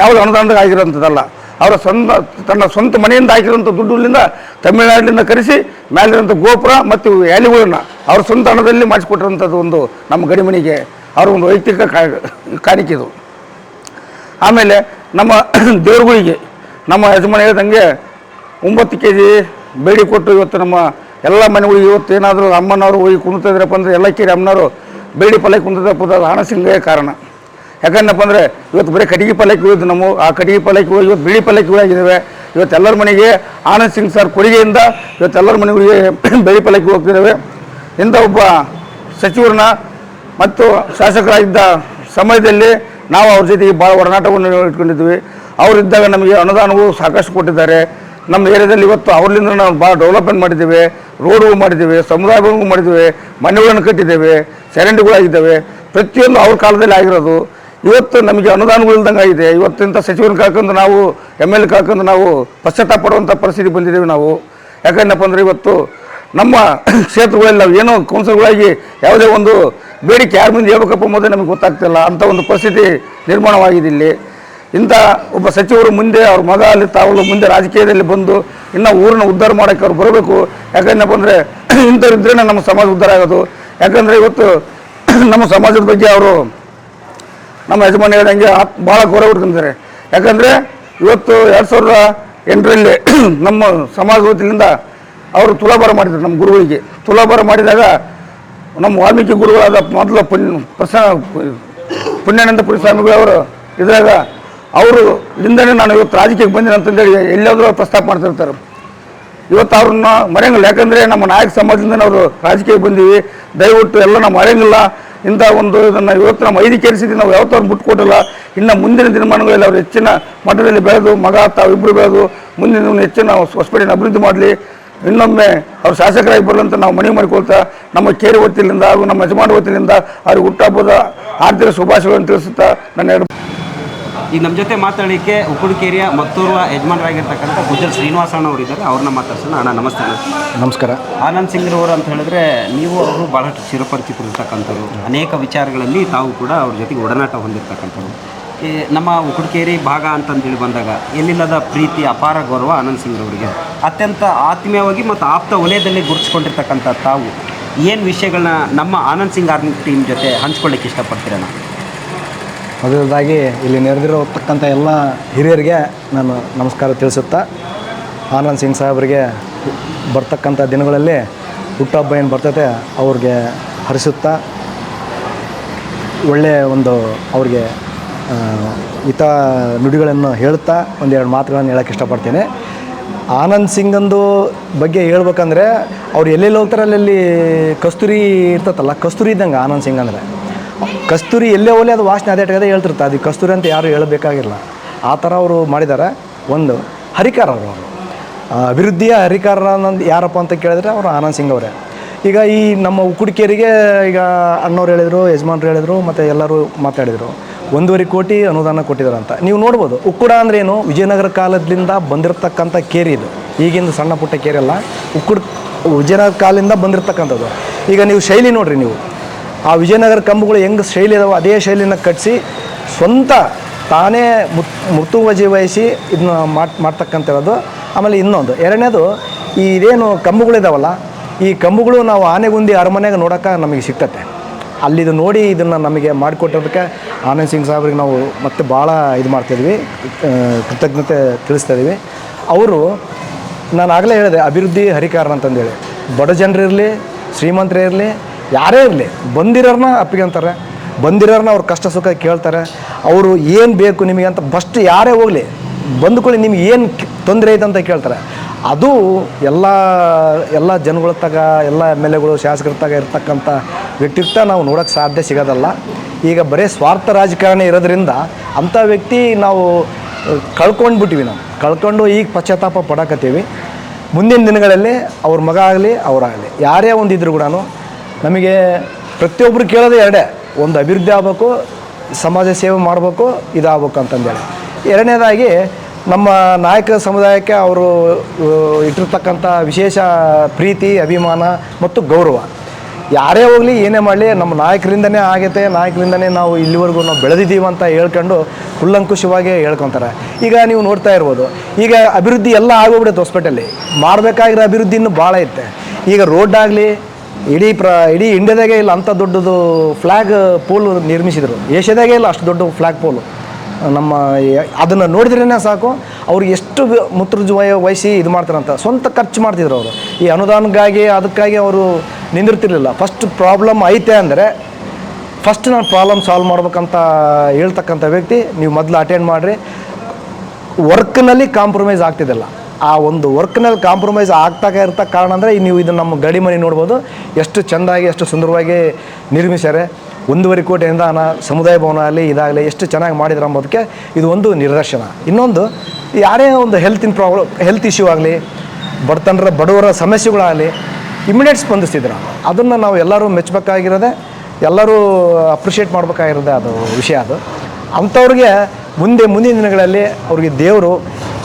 C: ಯಾವುದು ಅನುದಾನದಾಗ ಆಗಿರೋಂಥದ್ದಲ್ಲ. ಅವರ ಸ್ವಂತ, ತನ್ನ ಸ್ವಂತ ಮನೆಯಿಂದ ಹಾಕಿರೋಂಥ ದುಡ್ಡುಗಳಿಂದ ತಮಿಳುನಾಡಿನಿಂದ ಕರೆಸಿ ಮೇಲಿರೋಂಥ ಗೋಪುರ ಮತ್ತು ಯಾಲಿಗಳನ್ನು ಅವ್ರ ಸ್ವಂತ ಹಣದಲ್ಲಿ ಮಾಡಿಸ್ಕೊಟ್ಟಿರೋಂಥದ್ದು ಒಂದು ನಮ್ಮ ಗಡಿಮನಿಗೆ ಅವ್ರ ಒಂದು ವೈಯಕ್ತಿಕ ಕಾಣಿಕೆ ಇದು. ಆಮೇಲೆ ನಮ್ಮ ದೇವ್ರಗಳಿಗೆ, ನಮ್ಮ ಯಜಮಾನ ಹೇಳ್ದಂಗೆ ಒಂಬತ್ತು ಕೆ ಜಿ ಬೇಡಿ ಕೊಟ್ಟು ಇವತ್ತು ನಮ್ಮ ಎಲ್ಲ ಮನೆಗಳು ಇವತ್ತು ಏನಾದರೂ ಅಮ್ಮನವರು ಹೋಗಿ ಕುಣಿತಿದ್ರಪ್ಪ ಅಂದರೆ ಎಲ್ಲ ಕೇರಿ ಅಮ್ಮನವರು ಬೇಡಿ ಪಲ್ಯ ಕುಂತದಪ್ಪ ಅದು ಹಣ ಹಣಸಿಂಗೇ ಕಾರಣ. ಯಾಕಂದಪ್ಪ ಅಂದರೆ ಇವತ್ತು ಬರೀ ಕಟ್ಟಿಗೆ ಪಲ್ಯಕ್ಕೆ ಹೋಯ್ತು ನಮ್ಮ ಆ ಕಟ್ಟಿಗೆ ಪಲ್ಯಕ್ಕೆ ಹೋಗಿ ಇವತ್ತು ಬಿಳಿ ಪಲ್ಯಕ್ಕೆ ಇವತ್ತು ಎಲ್ಲರ ಮನೆಗೆ ಆನಂದ್ ಸಿಂಗ್ ಸರ್ ಕೊಡುಗೆಯಿಂದ ಇವತ್ತು ಎಲ್ಲರ ಮನೆಗಳಿಗೆ [CLEARS THROAT] ಬೆಳಿ ಪಲ್ಯಕ್ಕೆ ಹೋಗ್ತಿದ್ದಾವೆ. ಇಂಥ ಒಬ್ಬ ಸಚಿವರನ್ನ ಮತ್ತು ಶಾಸಕರಾಗಿದ್ದ ಸಮಯದಲ್ಲಿ ನಾವು ಅವ್ರ ಜೊತೆಗೆ ಭಾಳ ಒಡನಾಟವನ್ನು ಇಟ್ಕೊಂಡಿದ್ವಿ. ಅವರಿದ್ದಾಗ ನಮಗೆ ಅನುದಾನವೂ ಸಾಕಷ್ಟು ಕೊಟ್ಟಿದ್ದಾರೆ. ನಮ್ಮ ಏರಿಯಾದಲ್ಲಿ ಇವತ್ತು ಅವ್ರಲಿಂದ ನಾವು ಭಾಳ ಡೆವಲಪ್ಮೆಂಟ್ ಮಾಡಿದ್ದೇವೆ ರೋಡು ಮಾಡಿದ್ದೇವೆ, ಸಮುದಾಯಗಳನ್ನು ಮಾಡಿದ್ದೇವೆ, ಮನೆಗಳನ್ನು ಕಟ್ಟಿದ್ದೇವೆ ಚರಂಡಿಗಳಾಗಿದ್ದಾವೆ ಪ್ರತಿಯೊಂದು ಅವ್ರ ಕಾಲದಲ್ಲಿ ಆಗಿರೋದು. ಇವತ್ತು ನಮಗೆ ಅನುದಾನಗಳು ಇಲ್ದಂಗೆ ಆಗಿದೆ. ಇವತ್ತಿಂಥ ಸಚಿವರನ್ನ ಕಾಕೊಂಡು ನಾವು ಎಂ ಎಲ್ ಎ ಕಳ್ಕೊಂಡು ನಾವು ಪಶ್ಚಾತ್ತಾಪ ಪಡುವಂಥ ಪರಿಸ್ಥಿತಿ ಬಂದಿದ್ದೇವೆ ನಾವು. ಯಾಕಂದಪ್ಪ ಅಂದರೆ ಇವತ್ತು ನಮ್ಮ [COUGHS] ಕ್ಷೇತ್ರಗಳಲ್ಲಿ ನಾವು ಏನೋ ಕೌನ್ಸಿಲ್ಗಳಾಗಿ ಯಾವುದೇ ಒಂದು ಬೇಡಿಕೆ ಯಾರ ಮುಂದೆ ಹೇಳ್ಬೇಕಪ್ಪ ಮೊದಲು ನಮಗೆ ಗೊತ್ತಾಗ್ತಿಲ್ಲ. ಅಂಥ ಒಂದು ಪರಿಸ್ಥಿತಿ ನಿರ್ಮಾಣವಾಗಿದೆ ಇಲ್ಲಿ. ಇಂಥ ಒಬ್ಬ ಸಚಿವರು ಮುಂದೆ, ಅವ್ರ ಮಗ ಅಲ್ಲಿ ತಾವು ಮುಂದೆ ರಾಜಕೀಯದಲ್ಲಿ ಬಂದು ಇನ್ನೂ ಊರನ್ನ ಉದ್ಧಾರ ಮಾಡೋಕ್ಕೆ ಅವ್ರು ಬರಬೇಕು. ಯಾಕಂದಪ್ಪ ಅಂದರೆ [CLEARS THROAT] ಇಂಥವ್ರಿದ್ರೇ ನಮ್ಮ ಸಮಾಜ ಉದ್ಧಾರ ಆಗೋದು. ಯಾಕಂದರೆ ಇವತ್ತು [CLEARS THROAT] ನಮ್ಮ ಸಮಾಜದ ಬಗ್ಗೆ ಅವರು ನಮ್ಮ ಯಜಮಾನ ಹೇಳ್ದಂಗೆ ಭಾಳ ಗೌರವ ಇಟ್ಕೊಂಡಿದ್ದಾರೆ. ಯಾಕಂದರೆ ಇವತ್ತು ಎರಡು ಸಾವಿರದ ಎಂಟರಲ್ಲಿ [CLEARS THROAT] ನಮ್ಮ ಸಮಾಜ ವತಿಯಿಂದ ಅವರು ತುಲಾಭಾರ ಮಾಡಿದ್ರು ನಮ್ಮ ಗುರುಗಳಿಗೆ. ತುಲಾಭಾರ ಮಾಡಿದಾಗ ನಮ್ಮ ವಾಲ್ಮೀಕಿ ಗುರುಗಳಾದ ಮೊದಲ ಪುಣ್ಯ ಪ್ರಸನ್ನ ಪುಣ್ಯಾನಂದ ಪುರಿ ಸ್ವಾಮಿಗಳವರು ಇದ್ರಾಗ ಅವರು ಇಂದನೇ ನಾನು ಇವತ್ತು ರಾಜಕೀಯಕ್ಕೆ ಬಂದಿನ ಅಂತಂದೇಳಿ ಎಲ್ಲಾದರೂ ಪ್ರಸ್ತಾಪ ಮಾಡ್ತಿರ್ತಾರೆ. ಇವತ್ತು ಅವ್ರನ್ನ ಮರೆಯಂಗಿಲ್ಲ. ಯಾಕಂದರೆ ನಮ್ಮ ನಾಯಕ ಸಮಾಜದಿಂದ ಅವರು ರಾಜಕೀಯಕ್ಕೆ ಬಂದೀವಿ. ದಯವಿಟ್ಟು ಎಲ್ಲ ನಾವು ಮರೆಯಂಗಿಲ್ಲ. ಇಂಥ ಒಂದು ಇದನ್ನು ಇವತ್ತು ನಮ್ಮ ಐದು ಕೇರಿಸಿದ್ವಿ ನಾವು ಯಾವತ್ತೂ ಅವ್ರು ಬಿಟ್ಕೊಟ್ಟಿಲ್ಲ ಇನ್ನು ಮುಂದಿನ ದಿನಮಾನಗಳಲ್ಲಿ ಅವರು ಹೆಚ್ಚಿನ ಮಟ್ಟದಲ್ಲಿ ಬೆಳೆದು, ಮಗ ತಾವಿಬ್ಬರು ಬೆಳೆದು ಮುಂದಿನ ದಿನ ಹೆಚ್ಚಿನ ಹೊಸಪೇಟೆಯನ್ನು ಅಭಿವೃದ್ಧಿ ಮಾಡಲಿ. ಇನ್ನೊಮ್ಮೆ ಅವ್ರು ಶಾಸಕರಾಗಿ ಬರಲಂತ ನಾವು ಮನವಿ ಮಾಡಿಕೊಳ್ತಾ, ನಮ್ಮ ಕೇರಿ ವತಿಯಿಂದ ಹಾಗೂ ನಮ್ಮ ಯಜಮಾನ ವತಿಯಿಂದ ಅವ್ರಿಗೆ ಹುಟ್ಟಹಬ್ಬದ ಆರ್ಥಿಕ ಶುಭಾಶಯಗಳನ್ನು ತಿಳಿಸುತ್ತಾ ನನ್ನ ಎರಡು
A: ಈಗ ನಮ್ಮ ಜೊತೆ ಮಾತಾಡಲಿಕ್ಕೆ ಉಕ್ಕುಡಿಕೇರಿಯ ಮತ್ತೂರ್ವ ಯಜಮಾನರಾಗಿರ್ತಕ್ಕಂಥ ಗುಜರ್ ಶ್ರೀನಿವಾಸ ಅಣ್ಣ ಅವರಿದ್ದಾರೆ ಅವ್ರನ್ನ ಮಾತಾಡ್ಸೋಣ. ಅಣ್ಣ ನಮಸ್ತೆ ಅಣ್ಣ.
D: ನಮಸ್ಕಾರ.
A: ಆನಂದ್ ಸಿಂಗ್ರವರು ಅಂತ ಹೇಳಿದ್ರೆ ನೀವು ಅವರು ಬಹಳಷ್ಟು ಚಿರಪರಿಚಿತರಿರ್ತಕ್ಕಂಥವ್ರು. ಅನೇಕ ವಿಚಾರಗಳಲ್ಲಿ ತಾವು ಕೂಡ ಅವ್ರ ಜೊತೆಗೆ ಒಡನಾಟ ಹೊಂದಿರ್ತಕ್ಕಂಥವ್ರು. ಈ ನಮ್ಮ ಉಕ್ಕುಡಿಕೇರಿ ಭಾಗ ಅಂತಂದೇಳಿ ಬಂದಾಗ ಎಲ್ಲಿಲ್ಲದ ಪ್ರೀತಿ ಅಪಾರ ಗೌರವ ಆನಂದ್ ಸಿಂಗ್ರವರಿಗೆ ಅತ್ಯಂತ ಆತ್ಮೀಯವಾಗಿ ಮತ್ತು ಆಪ್ತ ವಲಯದಲ್ಲಿ ಗುರುತಿಸ್ಕೊಂಡಿರ್ತಕ್ಕಂಥ ತಾವು ಏನು ವಿಷಯಗಳನ್ನ ನಮ್ಮ ಆನಂದ್ ಸಿಂಗ್ ಆರ್ಮಿ ಟೀಮ್ ಜೊತೆ ಹಂಚ್ಕೊಳ್ಳಿಕ್ಕೆ ಇಷ್ಟಪಡ್ತೀರಣ್ಣ?
D: ಮೊದಲದಾಗಿ ಇಲ್ಲಿ ನೆರೆದಿರತಕ್ಕಂಥ ಎಲ್ಲ ಹಿರಿಯರಿಗೆ ನಾನು ನಮಸ್ಕಾರ ತಿಳಿಸುತ್ತಾ, ಆನಂದ್ ಸಿಂಗ್ ಸಾಹೇಬರಿಗೆ ಬರ್ತಕ್ಕಂಥ ದಿನಗಳಲ್ಲಿ ಹುಟ್ಟುಹಬ್ಬ ಏನು ಬರ್ತೈತೆ ಅವ್ರಿಗೆ ಹರಿಸುತ್ತಾ ಒಳ್ಳೆಯ ಒಂದು ಅವ್ರಿಗೆ ಹಿತ ನುಡಿಗಳನ್ನು ಹೇಳುತ್ತಾ ಒಂದೆರಡು ಮಾತುಗಳನ್ನು ಹೇಳೋಕ್ಕೆ ಇಷ್ಟಪಡ್ತೇನೆ. ಆನಂದ್ ಸಿಂಗಂದು ಬಗ್ಗೆ ಹೇಳ್ಬೇಕಂದ್ರೆ ಅವ್ರು ಎಲ್ಲೆಲ್ಲಿ ಹೋಗ್ತಾರೆ ಅಲ್ಲೆಲ್ಲಿ ಕಸ್ತೂರಿ ಇರ್ತತಲ್ಲ ಕಸ್ತೂರಿ ಇದ್ದಂಗೆ ಆನಂದ್ ಸಿಂಗ್ ಅಂದರೆ. ಕಸ್ತೂರಿ ಎಲ್ಲೇ ಹೋಲಿ ಅದು ವಾಸನೆ ಅದೇ ಟಗದೇ ಹೇಳ್ತಿರ್ತಾರೆ ಅದು ಕಸ್ತೂರಿ ಅಂತ ಯಾರು ಹೇಳಬೇಕಾಗಿಲ್ಲ. ಆ ಥರ ಅವರು ಮಾಡಿದ್ದಾರೆ. ಒಂದು ಹರಿಕಾರ ಅವರು. ಅಭಿವೃದ್ಧಿಯ ಹರಿಕಾರ ಅನ್ನೋದು ಯಾರಪ್ಪ ಅಂತ ಕೇಳಿದ್ರೆ ಅವರು ಆನಂದ್ ಸಿಂಗ್ ಅವರೇ. ಈಗ ಈ ನಮ್ಮ ಉಕ್ಕುಡಿಕೇರಿಗೆ ಈಗ ಅಣ್ಣವ್ರು ಹೇಳಿದರು, ಯಜಮಾನ್ರು ಹೇಳಿದರು, ಮತ್ತು ಎಲ್ಲರೂ ಮಾತಾಡಿದರು. ಒಂದೂವರೆ ಕೋಟಿ ಅನುದಾನ ಕೊಟ್ಟಿದ್ದಾರೆ ಅಂತ. ನೀವು ನೋಡ್ಬೋದು, ಉಕ್ಕುಡ ಅಂದ್ರೇನು ವಿಜಯನಗರ ಕಾಲದಿಂದ ಬಂದಿರತಕ್ಕಂಥ ಕೇರಿ ಇದು. ಈಗಿಂದ ಸಣ್ಣ ಪುಟ್ಟ ಕೇರಿ ಅಲ್ಲ. ಉಕ್ಕುಡ್, ವಿಜಯನಗರ ಕಾಲದಿಂದ ಬಂದಿರತಕ್ಕಂಥದ್ದು. ಈಗ ನೀವು ಶೈಲಿ ನೋಡ್ರಿ ನೀವು. ಆ ವಿಜಯನಗರ ಕಂಬಗಳು ಹೆಂಗೆ ಶೈಲಿ ಇದಾವೆ ಅದೇ ಶೈಲಿನ ಕಟ್ಟಿಸಿ ಸ್ವಂತ ತಾನೇ ಮೃತುವಜಿ ವಹಿಸಿ ಇದನ್ನ ಮಾಡಿ, ಮಾಡ್ತಕ್ಕಂಥದ್ದು. ಆಮೇಲೆ ಇನ್ನೊಂದು, ಎರಡನೇದು ಈ ಇದೇನು ಕಂಬುಗಳಿದಾವಲ್ಲ, ಈ ಕಂಬಗಳು ನಾವು ಆನೆಗುಂದಿ ಅರಮನೆಗೆ ನೋಡೋಕೆ ನಮಗೆ ಸಿಗ್ತತೆ ಅಲ್ಲಿದು ನೋಡಿ ಇದನ್ನು ನಮಗೆ ಮಾಡಿಕೊಟ್ಟೋದಕ್ಕೆ ಆನಂದ್ ಸಿಂಗ್ ಸಾಹೇಬ್ರಿಗೆ ನಾವು ಮತ್ತೆ ಭಾಳ ಇದು ಮಾಡ್ತಿದ್ವಿ ಕೃತಜ್ಞತೆ ತಿಳಿಸ್ತಾ ಇದ್ದೀವಿ ಅವರು ನಾನು ಆಗಲೇ ಹೇಳಿದೆ, ಅಭಿವೃದ್ಧಿ ಹರಿಕಾರಣ ಅಂತಂದೇಳಿ. ಬಡ ಜನರಿರಲಿ ಶ್ರೀಮಂತರೇ ಯಾರೇ ಇರಲಿ, ಬಂದಿರೋರ್ನ ಅಪ್ಪಿಗೆಂತಾರೆ ಬಂದಿರೋರ್ನ ಅವ್ರ ಕಷ್ಟ ಸುಖ ಕೇಳ್ತಾರೆ, ಅವರು ಏನು ಬೇಕು ನಿಮಗೆ ಅಂತ ಫಸ್ಟ್ ಯಾರೇ ಹೋಗಲಿ, ಬಂದುಕೊಳ್ಳಿ, ನಿಮ್ಗೆ ಏನು ತೊಂದರೆ ಐತೆ ಅಂತ ಕೇಳ್ತಾರೆ. ಅದು ಎಲ್ಲ ಎಲ್ಲ ಜನಗಳ ತಗ, ಎಲ್ಲ ಎಂ ಎಲ್ ಎಗಳು, ಶಾಸಕರ ತಗ ಇರ್ತಕ್ಕಂಥ ವ್ಯಕ್ತಿತ್ವ ನಾವು ನೋಡೋಕ್ಕೆ ಸಾಧ್ಯ ಸಿಗೋದಲ್ಲ. ಈಗ ಬರೀ ಸ್ವಾರ್ಥ ರಾಜಕಾರಣ ಇರೋದ್ರಿಂದ ಅಂಥ ವ್ಯಕ್ತಿ ನಾವು ಕಳ್ಕೊಂಡ್ಬಿಟ್ಟಿವಿ ನಾವು. ಕಳ್ಕೊಂಡು ಈಗ ಪಶ್ಚಾತ್ತಾಪ ಪಡಕತ್ತೀವಿ. ಮುಂದಿನ ದಿನಗಳಲ್ಲಿ ಅವ್ರ ಮಗ ಆಗಲಿ ಅವರಾಗಲಿ ಯಾರೇ ಒಂದಿದ್ರು ಕೂಡ ನಮಗೆ ಪ್ರತಿಯೊಬ್ಬರು ಕೇಳೋದು ಎರಡೇ. ಒಂದು ಅಭಿವೃದ್ಧಿ ಆಗಬೇಕು, ಸಮಾಜ ಸೇವೆ ಮಾಡಬೇಕು, ಇದಾಗಬೇಕು ಅಂತಂದೇಳಿ. ಎರಡನೇದಾಗಿ ನಮ್ಮ ನಾಯಕ ಸಮುದಾಯಕ್ಕೆ ಅವರು ಇಟ್ಟಿರ್ತಕ್ಕಂಥ ವಿಶೇಷ ಪ್ರೀತಿ, ಅಭಿಮಾನ ಮತ್ತು ಗೌರವ. ಯಾರೇ ಹೋಗಲಿ ಏನೇ ಮಾಡಲಿ, ನಮ್ಮ ನಾಯಕರಿಂದನೇ ಆಗೈತೆ, ನಾಯಕರಿಂದನೇ ನಾವು ಇಲ್ಲಿವರೆಗೂ ನಾವು ಬೆಳೆದಿದ್ದೀವಿ ಅಂತ ಹೇಳ್ಕೊಂಡು ಕುಲ್ಲಂಕುಷವಾಗಿ ಹೇಳ್ಕೊತಾರೆ. ಈಗ ನೀವು ನೋಡ್ತಾ ಇರ್ಬೋದು, ಈಗ ಅಭಿವೃದ್ಧಿ ಎಲ್ಲ ಆಗೋಗ್ಬಿಡುತ್ತೆ ಹೊಸ್ಪೇಟೆಯಲ್ಲಿ ಮಾಡಬೇಕಾಗಿರೋ ಅಭಿವೃದ್ಧಿ ಇನ್ನೂ ಭಾಳ ಐತೆ. ಈಗ ರೋಡ್ ಆಗಲಿ ಇಡೀ ಪ್ರ, ಇಡೀ ಇಂಡ್ಯಾದಾಗೆ ಇಲ್ಲ, ಅಂಥ ದೊಡ್ಡದು ಫ್ಲ್ಯಾಗ್ ಪೋಲ್ ನಿರ್ಮಿಸಿದರು. ಏಷ್ಯಾದಾಗೆ ಇಲ್ಲ ಅಷ್ಟು ದೊಡ್ಡ ಫ್ಲ್ಯಾಗ್ ಪೋಲು ನಮ್ಮ ಅದನ್ನು ನೋಡಿದ್ರೇ ಸಾಕು ಅವ್ರಿಗೆ ಎಷ್ಟು ಮುತುರ್ಜು ವಯ ವಹಿಸಿ ಇದು ಮಾಡ್ತಾರಂತ. ಸ್ವಂತ ಖರ್ಚು ಮಾಡ್ತಿದ್ರು ಅವರು. ಈ ಅನುದಾನಕ್ಕಾಗಿ, ಅದಕ್ಕಾಗಿ ಅವರು ನಿಂದಿರ್ತಿರ್ಲಿಲ್ಲ. ಫಸ್ಟ್ ಪ್ರಾಬ್ಲಮ್ ಐತೆ ಅಂದರೆ ಫಸ್ಟ್ ನಾನು ಪ್ರಾಬ್ಲಮ್ ಸಾಲ್ವ್ ಮಾಡ್ಬೇಕಂತ ಹೇಳ್ತಕ್ಕಂಥ ವ್ಯಕ್ತಿ, ನೀವು ಮೊದಲು ಅಟೆಂಡ್ ಮಾಡಿರಿ. ವರ್ಕ್ನಲ್ಲಿ ಕಾಂಪ್ರಮೈಸ್ ಆಗ್ತಿದ್ದಿಲ್ಲ. ಆ ಒಂದು ವರ್ಕ್ನಲ್ಲಿ ಕಾಂಪ್ರಮೈಸ್ ಆಗ್ತಾ ಇರ್ತ ಕಾರಣ ಅಂದರೆ ನೀವು ಇದು ನಮ್ಮ ಗಡಿ ಮನೆ ನೋಡ್ಬೋದು. ಎಷ್ಟು ಚೆಂದಾಗಿ, ಎಷ್ಟು ಸುಂದರವಾಗಿ ನಿರ್ಮಿಸ್ಯಾರೆ. ಒಂದೂವರೆ ಕೋಟಿ ಅನುದಾನ, ಸಮುದಾಯ ಭವನ ಆಗಲಿ, ಇದಾಗಲಿ ಎಷ್ಟು ಚೆನ್ನಾಗಿ ಮಾಡಿದ್ರು ಅಂಬೋದಕ್ಕೆ ಇದು ಒಂದು ನಿದರ್ಶನ. ಇನ್ನೊಂದು, ಯಾರೇ ಒಂದು ಹೆಲ್ತಿನ ಪ್ರಾಬ್ಲಮ್ ಹೆಲ್ತ್ ಇಶ್ಯೂ ಆಗಲಿ, ಬಡತನರ, ಬಡವರ ಸಮಸ್ಯೆಗಳಾಗಲಿ ಇಮಿಡಿಯೇಟ್ ಸ್ಪಂದಿಸ್ತಿದ್ರು. ಅದನ್ನು ನಾವು ಎಲ್ಲರೂ ಮೆಚ್ಚಬೇಕಾಗಿರೋದೆ ಎಲ್ಲರೂ ಅಪ್ರಿಷಿಯೇಟ್ ಮಾಡಬೇಕಾಗಿರೋದೆ ಅದು ವಿಷಯ ಅದು. ಅಂಥವ್ರಿಗೆ ಮುಂದೆ ಮುಂದಿನ ದಿನಗಳಲ್ಲಿ ಅವ್ರಿಗೆ ದೇವರು